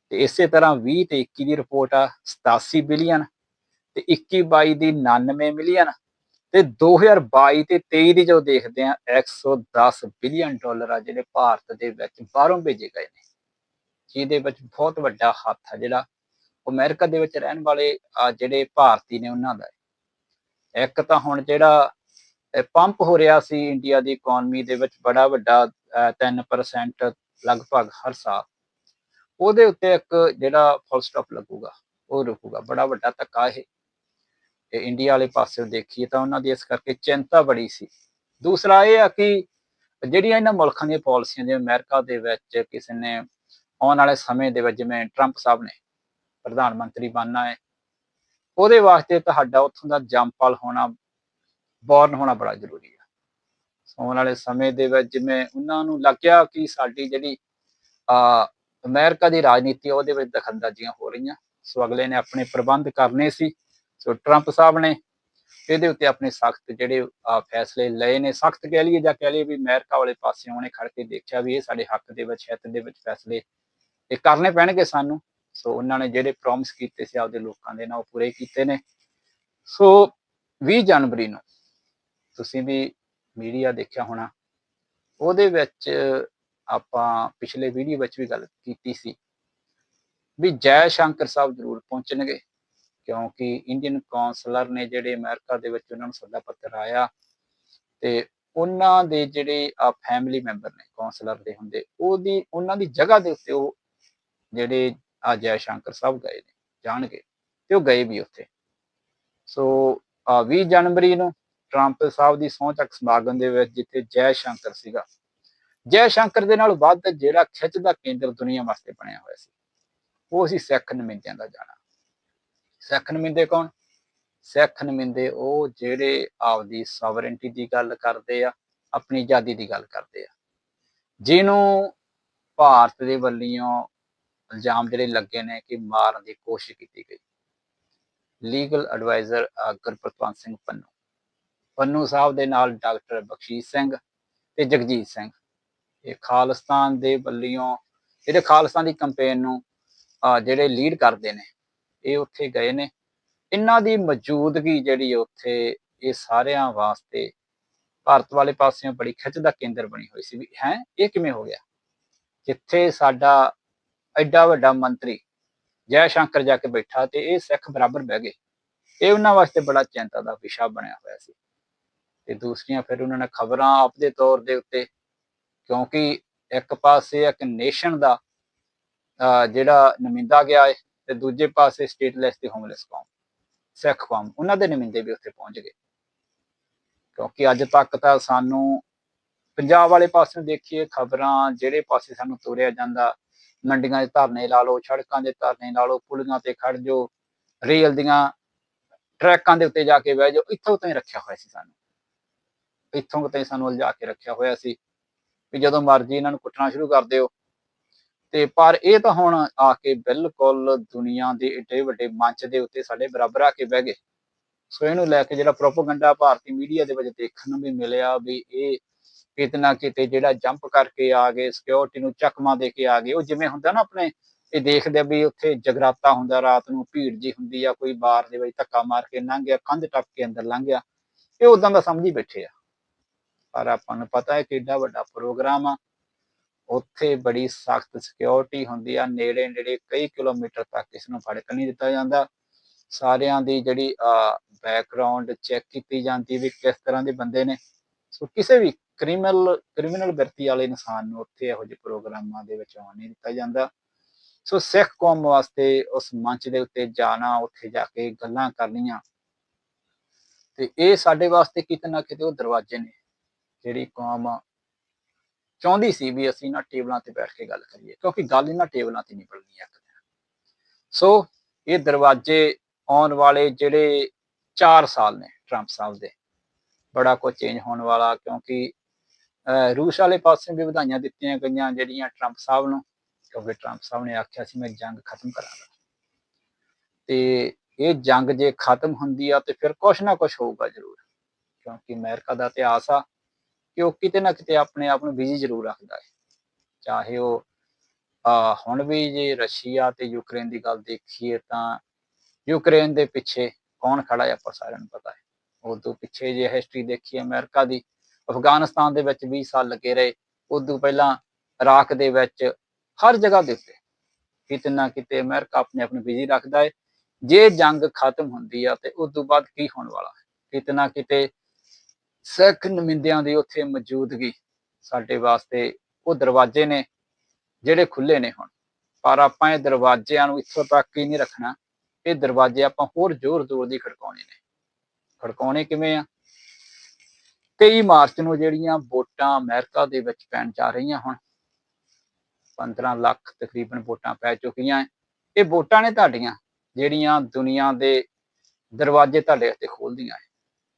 A: ਤੇ ਇਸੇ ਤਰ੍ਹਾਂ 20 ਤੇ 21 ਦੀ ਰਿਪੋਰਟ ਆ 87 ਬਿਲੀਅਨ ਤੇ 21 22 ਦੀ 99 ਮਿਲੀਅਨ ਤੇ 2022 ਤੇ 23 ਦੀ ਜੋ ਦੇਖਦੇ ਆ 110 ਬਿਲੀਅਨ ਡਾਲਰ ਆ ਜਿਹੜੇ ਭਾਰਤ ਦੇ ਵਿੱਚ ਬਾਹਰੋਂ ਭੇਜੇ ਗਏ ਨੇ। ਜਿਹਦੇ ਵਿੱਚ ਬਹੁਤ ਵੱਡਾ ਹੱਥ ਆ ਜਿਹੜਾ ਅਮਰੀਕਾ ਦੇ ਵਿੱਚ ਰਹਿਣ ਵਾਲੇ ਆ ਜਿਹੜੇ ਭਾਰਤੀ ਨੇ ਉਹਨਾਂ ਦਾ। ਇੱਕ ਤਾਂ ਹੁਣ ਜਿਹੜਾ ਪੰਪ ਹੋ ਰਿਹਾ ਸੀ ਇੰਡੀਆ ਦੀ ਇਕਨੋਮੀ ਦੇ ਵਿੱਚ ਬੜਾ ਵੱਡਾ ਅਹ, 3% ਲਗਭਗ ਹਰ ਸਾਲ। ਉਹਦੇ ਉੱਤੇ ਇੱਕ ਜਿਹੜਾ ਫੁੱਲ ਸਟਾਪ ਲੱਗੂਗਾ ਉਹ ਰੁਕੂਗਾ ਬੜਾ ਵੱਡਾ ਧੱਕਾ ਇਹ। ਇੰਡੀਆ ਵਾਲੇ ਪਾਸੇ ਦੇਖੀਏ ਤਾਂ ਉਹਨਾਂ ਦੀ ਇਸ ਕਰਕੇ ਚਿੰਤਾ ਬੜੀ ਸੀ। ਦੂਸਰਾ ਇਹ ਆ ਕਿ ਜਿਹੜੀਆਂ ਇਹਨਾਂ ਮੁਲਕਾਂ ਦੀਆਂ ਪਾਲਿਸੀਆਂ ਜਿਵੇਂ ਅਮਰੀਕਾ ਦੇ ਵਿੱਚ ਕਿਸੇ ਨੇ ਆਉਣ ਵਾਲੇ ਸਮੇਂ ਦੇ ਵਿੱਚ ਜਿਵੇਂ ਟਰੰਪ ਸਾਹਿਬ ਨੇ ਪ੍ਰਧਾਨ ਮੰਤਰੀ ਬਣਨਾ ਹੈ ਉਹਦੇ ਵਾਸਤੇ ਤੁਹਾਡਾ ਉੱਥੋਂ ਦਾ ਜੰਪਲ ਹੋਣਾ ਬੌਰਨ ਹੋਣਾ ਬੜਾ ਜ਼ਰੂਰੀ ਆ। ਆਉਣ ਵਾਲੇ ਸਮੇਂ ਦੇ ਵਿੱਚ ਜਿਵੇਂ ਉਹਨਾਂ ਨੂੰ ਲੱਗਿਆ ਕਿ ਸਾਡੀ ਜਿਹੜੀ ਆ ਅਮਰੀਕਾ ਦੀ ਰਾਜਨੀਤੀ ਆ, ਉਹਦੇ ਵਿੱਚ ਦਖਲਅੰਦਾਜ਼ੀਆਂ ਹੋ ਰਹੀਆਂ। ਸੋ ਅਗਲੇ ਨੇ ਆਪਣੇ ਪ੍ਰਬੰਧ ਕਰਨੇ ਸੀ। ਸੋ ਟਰੰਪ ਸਾਹਿਬ ਨੇ ਇਹਦੇ ਉੱਤੇ ਆਪਣੇ ਸਖਤ ਜਿਹੜੇ ਫੈਸਲੇ ਲਏ ਨੇ। ਸਖਤ ਕਹਿ ਲਈਏ ਜਾਂ ਕਹਿ ਲਈਏ ਵੀ ਅਮਰੀਕਾ ਵਾਲੇ ਪਾਸੇ ਉਹਨੇ ਖੜ ਕੇ ਦੇਖਿਆ ਵੀ ਇਹ ਸਾਡੇ ਹੱਕ ਦੇ ਵਿੱਚ, ਹਿੱਤ ਦੇ ਵਿੱਚ ਫੈਸਲੇ ਇਹ ਕਰਨੇ ਪੈਣਗੇ ਸਾਨੂੰ। ਸੋ ਉਹਨਾਂ ਨੇ ਜਿਹੜੇ ਪ੍ਰੋਮਿਸ ਕੀਤੇ ਸੀ ਆਪਦੇ ਲੋਕਾਂ ਦੇ ਨਾਲ, ਉਹ ਪੂਰੇ ਕੀਤੇ ਨੇ। ਸੋ 20 ਜਨਵਰੀ ਨੂੰ ਤੁਸੀਂ ਵੀ ਮੀਡੀਆ ਦੇਖਿਆ ਹੋਣਾ, ਉਹਦੇ ਵਿੱਚ ਆਪਾਂ ਪਿਛਲੇ ਵੀਡੀਓ ਵਿੱਚ ਵੀ ਗੱਲ ਕੀਤੀ ਸੀ ਵੀ ਜੈ ਸ਼ੰਕਰ ਸਾਹਿਬ ਜ਼ਰੂਰ ਪਹੁੰਚਣਗੇ। ਕਿਉਂਕਿ ਇੰਡੀਅਨ ਕਾਉਂਸਲਰ ਨੇ ਜਿਹੜੇ ਅਮਰੀਕਾ ਦੇ ਵਿੱਚ ਉਹਨਾਂ ਨੂੰ ਸੱਦਾ ਪੱਤਰ ਆਇਆ ਤੇ ਉਹਨਾਂ ਦੇ ਜਿਹੜੇ ਆ ਫੈਮਿਲੀ ਮੈਂਬਰ ਨੇ ਕਾਉਂਸਲਰ ਦੇ ਹੁੰਦੇ, ਉਹਦੀ, ਉਹਨਾਂ ਦੀ ਜਗ੍ਹਾ ਦੇ ਉੱਤੇ ਉਹ ਜਿਹੜੇ ਆ ਜੈ ਸ਼ੰਕਰ ਸਾਹਿਬ ਗਏ ਨੇ, ਜਾਣਗੇ ਤੇ ਉਹ ਗਏ ਵੀ ਉੱਥੇ। ਸੋ ਆ 20 ਜਨਵਰੀ ਨੂੰ ਟਰੰਪ ਸਾਹਿਬ ਦੀ ਸਹੁੰ ਚੱਕ ਸਮਾਗਮ ਦੇ ਵਿੱਚ ਜਿੱਥੇ ਜੈ ਸ਼ੰਕਰ ਸੀਗਾ, ਜੈ ਸ਼ੰਕਰ ਦੇ ਨਾਲ ਵੱਧ ਜਿਹੜਾ ਖਿੱਚ ਦਾ ਕੇਂਦਰ ਦੁਨੀਆ ਵਾਸਤੇ ਬਣਿਆ ਹੋਇਆ ਸੀ, ਉਹ ਸੀ ਸਿੱਖ ਨੁਮਾਇੰਦਿਆਂ ਦਾ ਜਾਣਾ। ਸਿੱਖ ਨੁਮਾਇੰਦੇ ਕੌਣ? ਸਿੱਖ ਨੁਮਾਇੰਦੇ ਉਹ ਜਿਹੜੇ ਆਪਦੀ ਸੋਵਰੇਨਟੀ ਦੀ ਗੱਲ ਕਰਦੇ ਆ, ਆਪਣੀ ਆਜ਼ਾਦੀ ਦੀ ਗੱਲ ਕਰਦੇ ਆ। ਜਿਹਨੂੰ ਭਾਰਤ ਦੇ ਵੱਲੋਂ ਇਲਜ਼ਾਮ ਜਿਹੜੇ ਲੱਗੇ ਨੇ ਕਿ ਮਾਰਨ ਦੀ ਕੋਸ਼ਿਸ਼ ਕੀਤੀ ਗਈ। Legal adviser Gurpatwant Singh Pannu. Pannu ਸਾਹਿਬ ਦੇ ਨਾਲ ਡਾਕਟਰ ਬਖਸ਼ੀਸ਼ ਸਿੰਘ ਤੇ ਜਗਜੀਤ ਸਿੰਘ। ਇਹ ਖਾਲਿਸਤਾਨ ਦੇ ਵੱਲੋਂ ਜਿਹੜੇ ਖਾਲਿਸਤਾਨ ਦੀ ਕੰਪੇਨ ਨੂੰ ਜਿਹੜੇ ਲੀਡ ਕਰਦੇ ਨੇ ਇਹ ਉੱਥੇ ਗਏ ਨੇ। ਇਹਨਾਂ ਦੀ ਮੌਜੂਦਗੀ ਜਿਹੜੀ ਉੱਥੇ, ਇਹ ਸਾਰਿਆਂ ਵਾਸਤੇ ਭਾਰਤ ਵਾਲੇ ਪਾਸਿਓਂ ਬੜੀ ਖਿੱਚ ਦਾ ਕੇਂਦਰ ਬਣੀ ਹੋਈ ਸੀ ਵੀ ਹੈ, ਇਹ ਕਿਵੇਂ ਹੋ ਗਿਆ? ਜਿੱਥੇ ਸਾਡਾ ਐਡਾ ਵੱਡਾ ਮੰਤਰੀ ਜੈ ਸ਼ੰਕਰ ਜਾ ਕੇ ਬੈਠਾ ਤੇ ਇਹ ਸਿੱਖ ਬਰਾਬਰ ਬਹਿ ਗਏ। ਇਹ ਉਹਨਾਂ ਵਾਸਤੇ ਬੜਾ ਚਿੰਤਾ ਦਾ ਵਿਸ਼ਾ ਬਣਿਆ ਹੋਇਆ ਸੀ। ਤੇ ਦੂਸਰੀਆਂ ਫਿਰ ਉਹਨਾਂ ਨੇ ਖਬਰਾਂ ਆਪਦੇ ਤੌਰ ਦੇ ਉੱਤੇ, ਕਿਉਂਕਿ ਇੱਕ ਪਾਸੇ ਇੱਕ ਨੇਸ਼ਨ ਦਾ ਜਿਹੜਾ ਨਮਿੰਦਾ ਗਿਆ ਹੈ ਤੇ ਦੂਜੇ ਪਾਸੇ ਸਟੇਟਲੈਸ ਤੇ ਹੋਮਲੈਸ ਕੌਮ, ਸਿੱਖ ਕੌਮ, ਉਹਨਾਂ ਦੇ ਨੁਮਾਇੰਦੇ ਵੀ ਉੱਥੇ ਪਹੁੰਚ ਗਏ। ਕਿਉਂਕਿ ਅੱਜ ਤੱਕ ਤਾਂ ਸਾਨੂੰ ਪੰਜਾਬ ਵਾਲੇ ਪਾਸੇ ਦੇਖੀਏ, ਖਬਰਾਂ ਜਿਹੜੇ ਪਾਸੇ ਸਾਨੂੰ ਤੋਰਿਆ ਜਾਂਦਾ, ਮੰਡੀਆਂ ਦੇ ਧਰਨੇ ਲਾ ਲਓ, ਸੜਕਾਂ ਦੇ ਧਰਨੇ ਲਾ ਲਓ, ਪੁਲੀਆਂ ਤੇ ਖੜ ਜੋ, ਰੇਲ ਦੀਆਂ ਟਰੈਕਾਂ ਦੇ ਉੱਤੇ ਜਾ ਕੇ ਬਹਿ ਜਾਓ ਇੱਥੋਂ ਤਾਈਂ ਰੱਖਿਆ ਹੋਇਆ ਸੀ ਸਾਨੂੰ। ਇੱਥੋਂ ਤਾਈਂ ਸਾਨੂੰ ਉਲਝਾ ਕੇ ਰੱਖਿਆ ਹੋਇਆ ਸੀ ਵੀ ਜਦੋਂ ਮਰਜ਼ੀ ਇਹਨਾਂ ਨੂੰ ਕੁੱਟਣਾ ਸ਼ੁਰੂ ਕਰ ਦਿਓ। ਤੇ ਪਰ ਇਹ ਤਾਂ ਹੁਣ ਆ ਕੇ ਬਿਲਕੁਲ ਦੁਨੀਆ ਦੇ ਏਡੇ ਵੱਡੇ ਮੰਚ ਦੇ ਉੱਤੇ ਸਾਡੇ ਬਰਾਬਰ ਆ ਕੇ ਬਹਿ ਗਏ। ਸੋ ਇਹਨੂੰ ਲੈ ਕੇ ਜਿਹੜਾ ਪ੍ਰੋਪਗੈਂਡਾ ਭਾਰਤੀ ਮੀਡੀਆ ਦੇ ਵਿੱਚ ਦੇਖਣ ਨੂੰ ਵੀ ਮਿਲਿਆ ਵੀ ਇਹ ਕਿਤੇ ਨਾ ਕਿਤੇ ਜਿਹੜਾ ਜੰਪ ਕਰਕੇ ਆ ਗਏ ਸਿਕਿਉਰਿਟੀ ਨੂੰ ਚੱਕਮਾ ਦੇ ਕੇ ਆ ਗਏ, ਉਹ ਜਿਵੇਂ ਹੁੰਦਾ ਨਾ ਆਪਣੇ ਇਹ ਦੇਖਦੇ ਆ ਵੀ ਉੱਥੇ ਜਗਰਾਤਾ ਹੁੰਦਾ ਰਾਤ ਨੂੰ, ਭੀੜ ਜੀ ਹੁੰਦੀ ਆ, ਕੋਈ ਬਾਰ ਦੇ ਵਿੱਚ ਧੱਕਾ ਮਾਰ ਕੇ ਲੰਘ ਗਿਆ, ਕੰਧ ਟੱਪ ਕੇ ਅੰਦਰ ਲੰਘ ਗਿਆ। ਇਹ ਉਦਾਂ ਦਾ ਸਮਝੀ ਬੈਠੇ ਆ। ਪਰ ਆਪਾਂ ਨੂੰ ਪਤਾ ਹੈ ਕਿੱਡਾ ਵੱਡਾ ਪ੍ਰੋਗਰਾਮ ਆ ਉੱਥੇ ਬੜੀ ਸਖਤ ਸਿਕਿਉਰਿਟੀ ਹੁੰਦੀ ਆ, ਨੇੜੇ ਨੇੜੇ ਕਈ ਕਿਲੋਮੀਟਰ ਤੱਕ ਇਸ ਨੂੰ ਫੜਕ ਨਹੀਂ ਦਿੱਤਾ ਜਾਂਦਾ। ਸਾਰਿਆਂ ਦੀ ਜਿਹੜੀ ਬੈਕਗ੍ਰਾਉਂਡ ਚੈੱਕ ਕੀਤੀ ਜਾਂਦੀ ਵੀ ਕਿਸ ਤਰ੍ਹਾਂ ਦੇ ਬੰਦੇ ਨੇ। ਸੋ ਕਿਸੇ ਵੀ ਕ੍ਰਿਮੀਨਲ ਕ੍ਰਿਮੀਨਲ ਵਰਤੀ ਵਾਲੇ ਇਨਸਾਨ ਨੂੰ ਉੱਥੇ ਇਹੋ ਜਿਹੇ ਪ੍ਰੋਗਰਾਮਾਂ ਦੇ ਵਿੱਚ ਆਉਣ ਨਹੀਂ ਦਿੱਤਾ ਜਾਂਦਾ। ਸੋ ਸਿੱਖ ਕੌਮ ਵਾਸਤੇ ਉਸ ਮੰਚ ਦੇ ਉੱਤੇ ਜਾਣਾ, ਉੱਥੇ ਜਾ ਕੇ ਗੱਲਾਂ ਕਰਨੀਆਂ। ਤੇ ਇਹ ਸਾਡੇ ਵਾਸਤੇ ਕਿਤੇ ਨਾ ਕਿਤੇ ਉਹ ਦਰਵਾਜ਼ੇ ਨੇ, ਜਿਹੜੀ ਕੌਮ ਚਾਹੁੰਦੀ ਸੀ ਵੀ ਅਸੀਂ ਨਾ ਟੇਬਲਾਂ ਤੇ ਬੈਠ ਕੇ ਗੱਲ ਕਰੀਏ, ਕਿਉਂਕਿ ਗੱਲ ਇਹਨਾਂ ਟੇਬਲਾਂ ਤੇ ਨਹੀਂ ਬਣਨੀ ਇੱਕ ਦਿਨ। ਸੋ ਇਹ ਦਰਵਾਜ਼ੇ ਆਉਣ ਵਾਲੇ ਜਿਹੜੇ 4 ਸਾਲ ਨੇ ਟਰੰਪ ਸਾਹਿਬ ਦੇ, ਬੜਾ ਕੁਝ ਚੇਂਜ ਹੋਣ ਵਾਲਾ, ਕਿਉਂਕਿ ਰੂਸ ਵਾਲੇ ਪਾਸੇ ਵੀ ਵਧਾਈਆਂ ਦਿੱਤੀਆਂ ਗਈਆਂ ਜਿਹੜੀਆਂ ਟਰੰਪ ਸਾਹਿਬ ਨੂੰ, ਕਿਉਂਕਿ ਟਰੰਪ ਸਾਹਿਬ ਨੇ ਆਖਿਆ ਸੀ, ਮੈਂ ਜੰਗ ਖਤਮ ਕਰਾਂਗਾ। ਤੇ ਇਹ ਜੰਗ ਜੇ ਖਤਮ ਹੁੰਦੀ ਆ ਤੇ ਫਿਰ ਕੁਛ ਨਾ ਕੁਛ ਹੋਊਗਾ ਜ਼ਰੂਰ, ਕਿਉਂਕਿ ਅਮਰੀਕਾ ਦਾ ਇਤਿਹਾਸ ਆ ਕਿ ਉਹ ਕਿਤੇ ਨਾ ਕਿਤੇ ਆਪਣੇ ਆਪ ਨੂੰ ਬਿਜ਼ੀ ਜ਼ਰੂਰ ਰੱਖਦਾ ਹੈ। ਚਾਹੇ ਉਹ ਆ ਹੁਣ ਵੀ ਜੇ ਰਸ਼ੀਆ ਤੇ ਯੂਕਰੇਨ ਦੀ ਗੱਲ ਦੇਖੀਏ ਤਾਂ ਯੂਕਰੇਨ ਦੇ ਪਿੱਛੇ ਕੌਣ ਖੜਾ ਹੈ ਆਪਾਂ ਸਾਰਿਆਂ ਨੂੰ ਪਤਾ ਹੈ। ਉਦੋਂ ਪਿੱਛੇ ਜੇ ਹਿਸਟਰੀ ਦੇਖੀਏ ਅਮਰੀਕਾ ਦੀ, ਅਫਗਾਨਿਸਤਾਨ ਦੇ ਵਿੱਚ 20 ਸਾਲ ਲੱਗੇ ਰਹੇ ਉਦੋਂ ਪਹਿਲਾਂ ਇਰਾਕ ਦੇ ਵਿੱਚ ਹਰ ਜਗ੍ਹਾ ਦੇ ਉੱਤੇ। ਕਿਤੇ ਨਾ ਕਿਤੇ ਅਮਰੀਕਾ ਆਪਣੇ ਆਪ ਨੂੰ ਬਿਜ਼ੀ ਰੱਖਦਾ ਹੈ। ਜੇ ਜੰਗ ਖਤਮ ਹੁੰਦੀ ਆ ਤੇ ਉਸ ਤੋਂ ਬਾਅਦ ਕੀ ਹੋਣ ਵਾਲਾ ਹੈ? ਕਿਤੇ ਨਾ ਕਿਤੇ ਸਿੱਖ ਨੁਮਾਇੰਦਿਆਂ ਦੀ ਉੱਥੇ ਮੌਜੂਦਗੀ ਸਾਡੇ ਵਾਸਤੇ ਉਹ ਦਰਵਾਜ਼ੇ ਨੇ ਜਿਹੜੇ ਖੁੱਲੇ ਨੇ ਹੁਣ। ਪਰ ਆਪਾਂ ਇਹ ਦਰਵਾਜ਼ਿਆਂ ਨੂੰ ਇੱਥੋਂ ਤੱਕ ਹੀ ਨਹੀਂ ਰੱਖਣਾ। ਇਹ ਦਰਵਾਜ਼ੇ ਆਪਾਂ ਹੋਰ ਜ਼ੋਰ ਜ਼ੋਰ ਦੀ ਖੜਕਾਉਣੇ ਨੇ। ਖੜਕਾਉਣੇ ਕਿਵੇਂ ਆ? 23 ਮਾਰਚ ਨੂੰ ਜਿਹੜੀਆਂ ਵੋਟਾਂ ਅਮਰੀਕਾ ਦੇ ਵਿੱਚ ਪੈਣ ਜਾ ਰਹੀਆਂ ਹੁਣ 15 ਲੱਖ ਤਕਰੀਬਨ ਵੋਟਾਂ ਪੈ ਚੁੱਕੀਆਂ ਇਹ ਵੋਟਾਂ ਨੇ ਤੁਹਾਡੀਆਂ, ਜਿਹੜੀਆਂ ਦੁਨੀਆ ਦੇ ਦਰਵਾਜ਼ੇ ਤੁਹਾਡੇ ਉੱਤੇ ਖੋਲਦੀਆਂ ਹੈ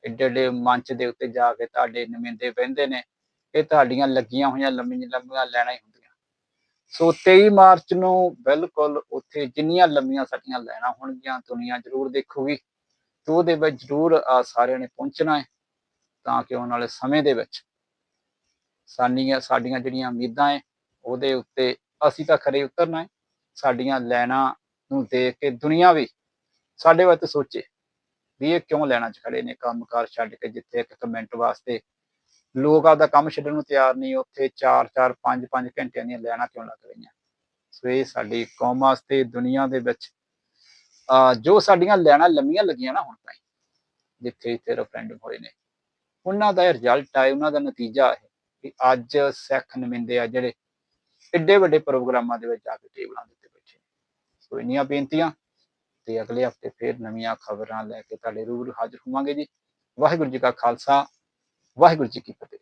A: ਏਡੇ ਏਡੇ ਮੰਚ ਦੇ ਉੱਤੇ ਜਾ ਕੇ ਤੁਹਾਡੇ ਨੁਮਾਇੰਦੇ ਬਹਿੰਦੇ ਨੇ, ਇਹ ਤੁਹਾਡੀਆਂ ਲੱਗੀਆਂ ਹੋਈਆਂ ਲੰਮੀਆਂ ਲੰਮੀਆਂ ਲੈਣਾ ਹੀ ਹੁੰਦੀਆਂ। ਸੋ 23 ਮਾਰਚ ਨੂੰ ਬਿਲਕੁਲ ਉੱਥੇ ਜਿੰਨੀਆਂ ਲੰਮੀਆਂ ਸਾਡੀਆਂ ਲੈਣਾ ਹੋਣਗੀਆਂ, ਦੁਨੀਆ ਜ਼ਰੂਰ ਦੇਖੂਗੀ। ਤੇ ਉਹਦੇ ਵਿੱਚ ਜ਼ਰੂਰ ਆ ਸਾਰਿਆਂ ਨੇ ਪਹੁੰਚਣਾ ਹੈ, ਤਾਂ ਕਿ ਆਉਣ ਵਾਲੇ ਸਮੇਂ ਦੇ ਵਿੱਚ ਸਾਡੀਆਂ ਸਾਡੀਆਂ ਜਿਹੜੀਆਂ ਉਮੀਦਾਂ ਹੈ, ਉਹਦੇ ਉੱਤੇ ਅਸੀਂ ਤਾਂ ਖਰੇ ਉਤਰਨਾ ਹੈ। ਸਾਡੀਆਂ ਲੈਣਾ ਨੂੰ ਦੇਖ ਕੇ ਦੁਨੀਆ ਵੀ ਸਾਡੇ ਵੱਲ ਸੋਚੇ। ਵੀ ਇਹ ਕਿਉਂ ਲੈਣਾ ਚ ਖੜੇ ਨੇ ਕੰਮਕਾਰ ਛੱਡ ਕੇ ਜਿੱਥੇ ਇੱਕ ਕਮੈਂਟ ਵਾਸਤੇ ਲੋਕ ਆਪਦਾ ਕੰਮ ਛੱਡਣ ਨੂੰ ਤਿਆਰ ਨਹੀਂ, ਉੱਥੇ 4 4 5 5 ਘੰਟਿਆਂ ਦੀਆਂ ਲੈਣਾ ਕਿਉਂ ਲੱਗ ਰਹੀਆਂ ਸੋ ਇਹ ਸਾਡੀ ਕੌਮ ਵਾਸਤੇ, ਦੁਨੀਆ ਦੇ ਵਿੱਚ ਜੋ ਸਾਡੀਆਂ ਲੈਣਾ ਲੰਮੀਆਂ ਲੱਗੀਆਂ ਨਾ ਹੁਣ ਤਾਈਂ, ਜਿੱਥੇ ਇੱਥੇ ਰੈਫਰੈਂਡਮ ਹੋਏ ਨੇ, ਉਹਨਾਂ ਦਾ ਰਿਜ਼ਲਟ ਆਏ, ਉਹਨਾਂ ਦਾ ਨਤੀਜਾ ਹੈ ਕਿ ਅੱਜ ਸਿੱਖ ਨਮਿੰਦੇ ਆ ਜਿਹੜੇ, ਏਡੇ ਵੱਡੇ ਪ੍ਰੋਗਰਾਮਾਂ ਦੇ ਵਿੱਚ ਆ ਕੇ ਟੇਬਲਾਂ ਦੇ ਉੱਤੇ ਬੈਠੇ ਨੇ। ਸੋ ਇੰਨੀਆਂ ਬੇਨਤੀਆਂ ਤੇ ਅਗਲੇ ਹਫ਼ਤੇ ਫੇਰ ਨਵੀਆਂ ਖਬਰਾਂ ਲੈ ਕੇ ਤੁਹਾਡੇ ਰੂਬਰੂ ਹਾਜ਼ਰ ਹੋਵਾਂਗੇ ਜੀ। ਵਾਹਿਗੁਰੂ ਜੀ ਕਾ ਖਾਲਸਾ, ਵਾਹਿਗੁਰੂ ਜੀ ਕੀ ਫਤਿਹ।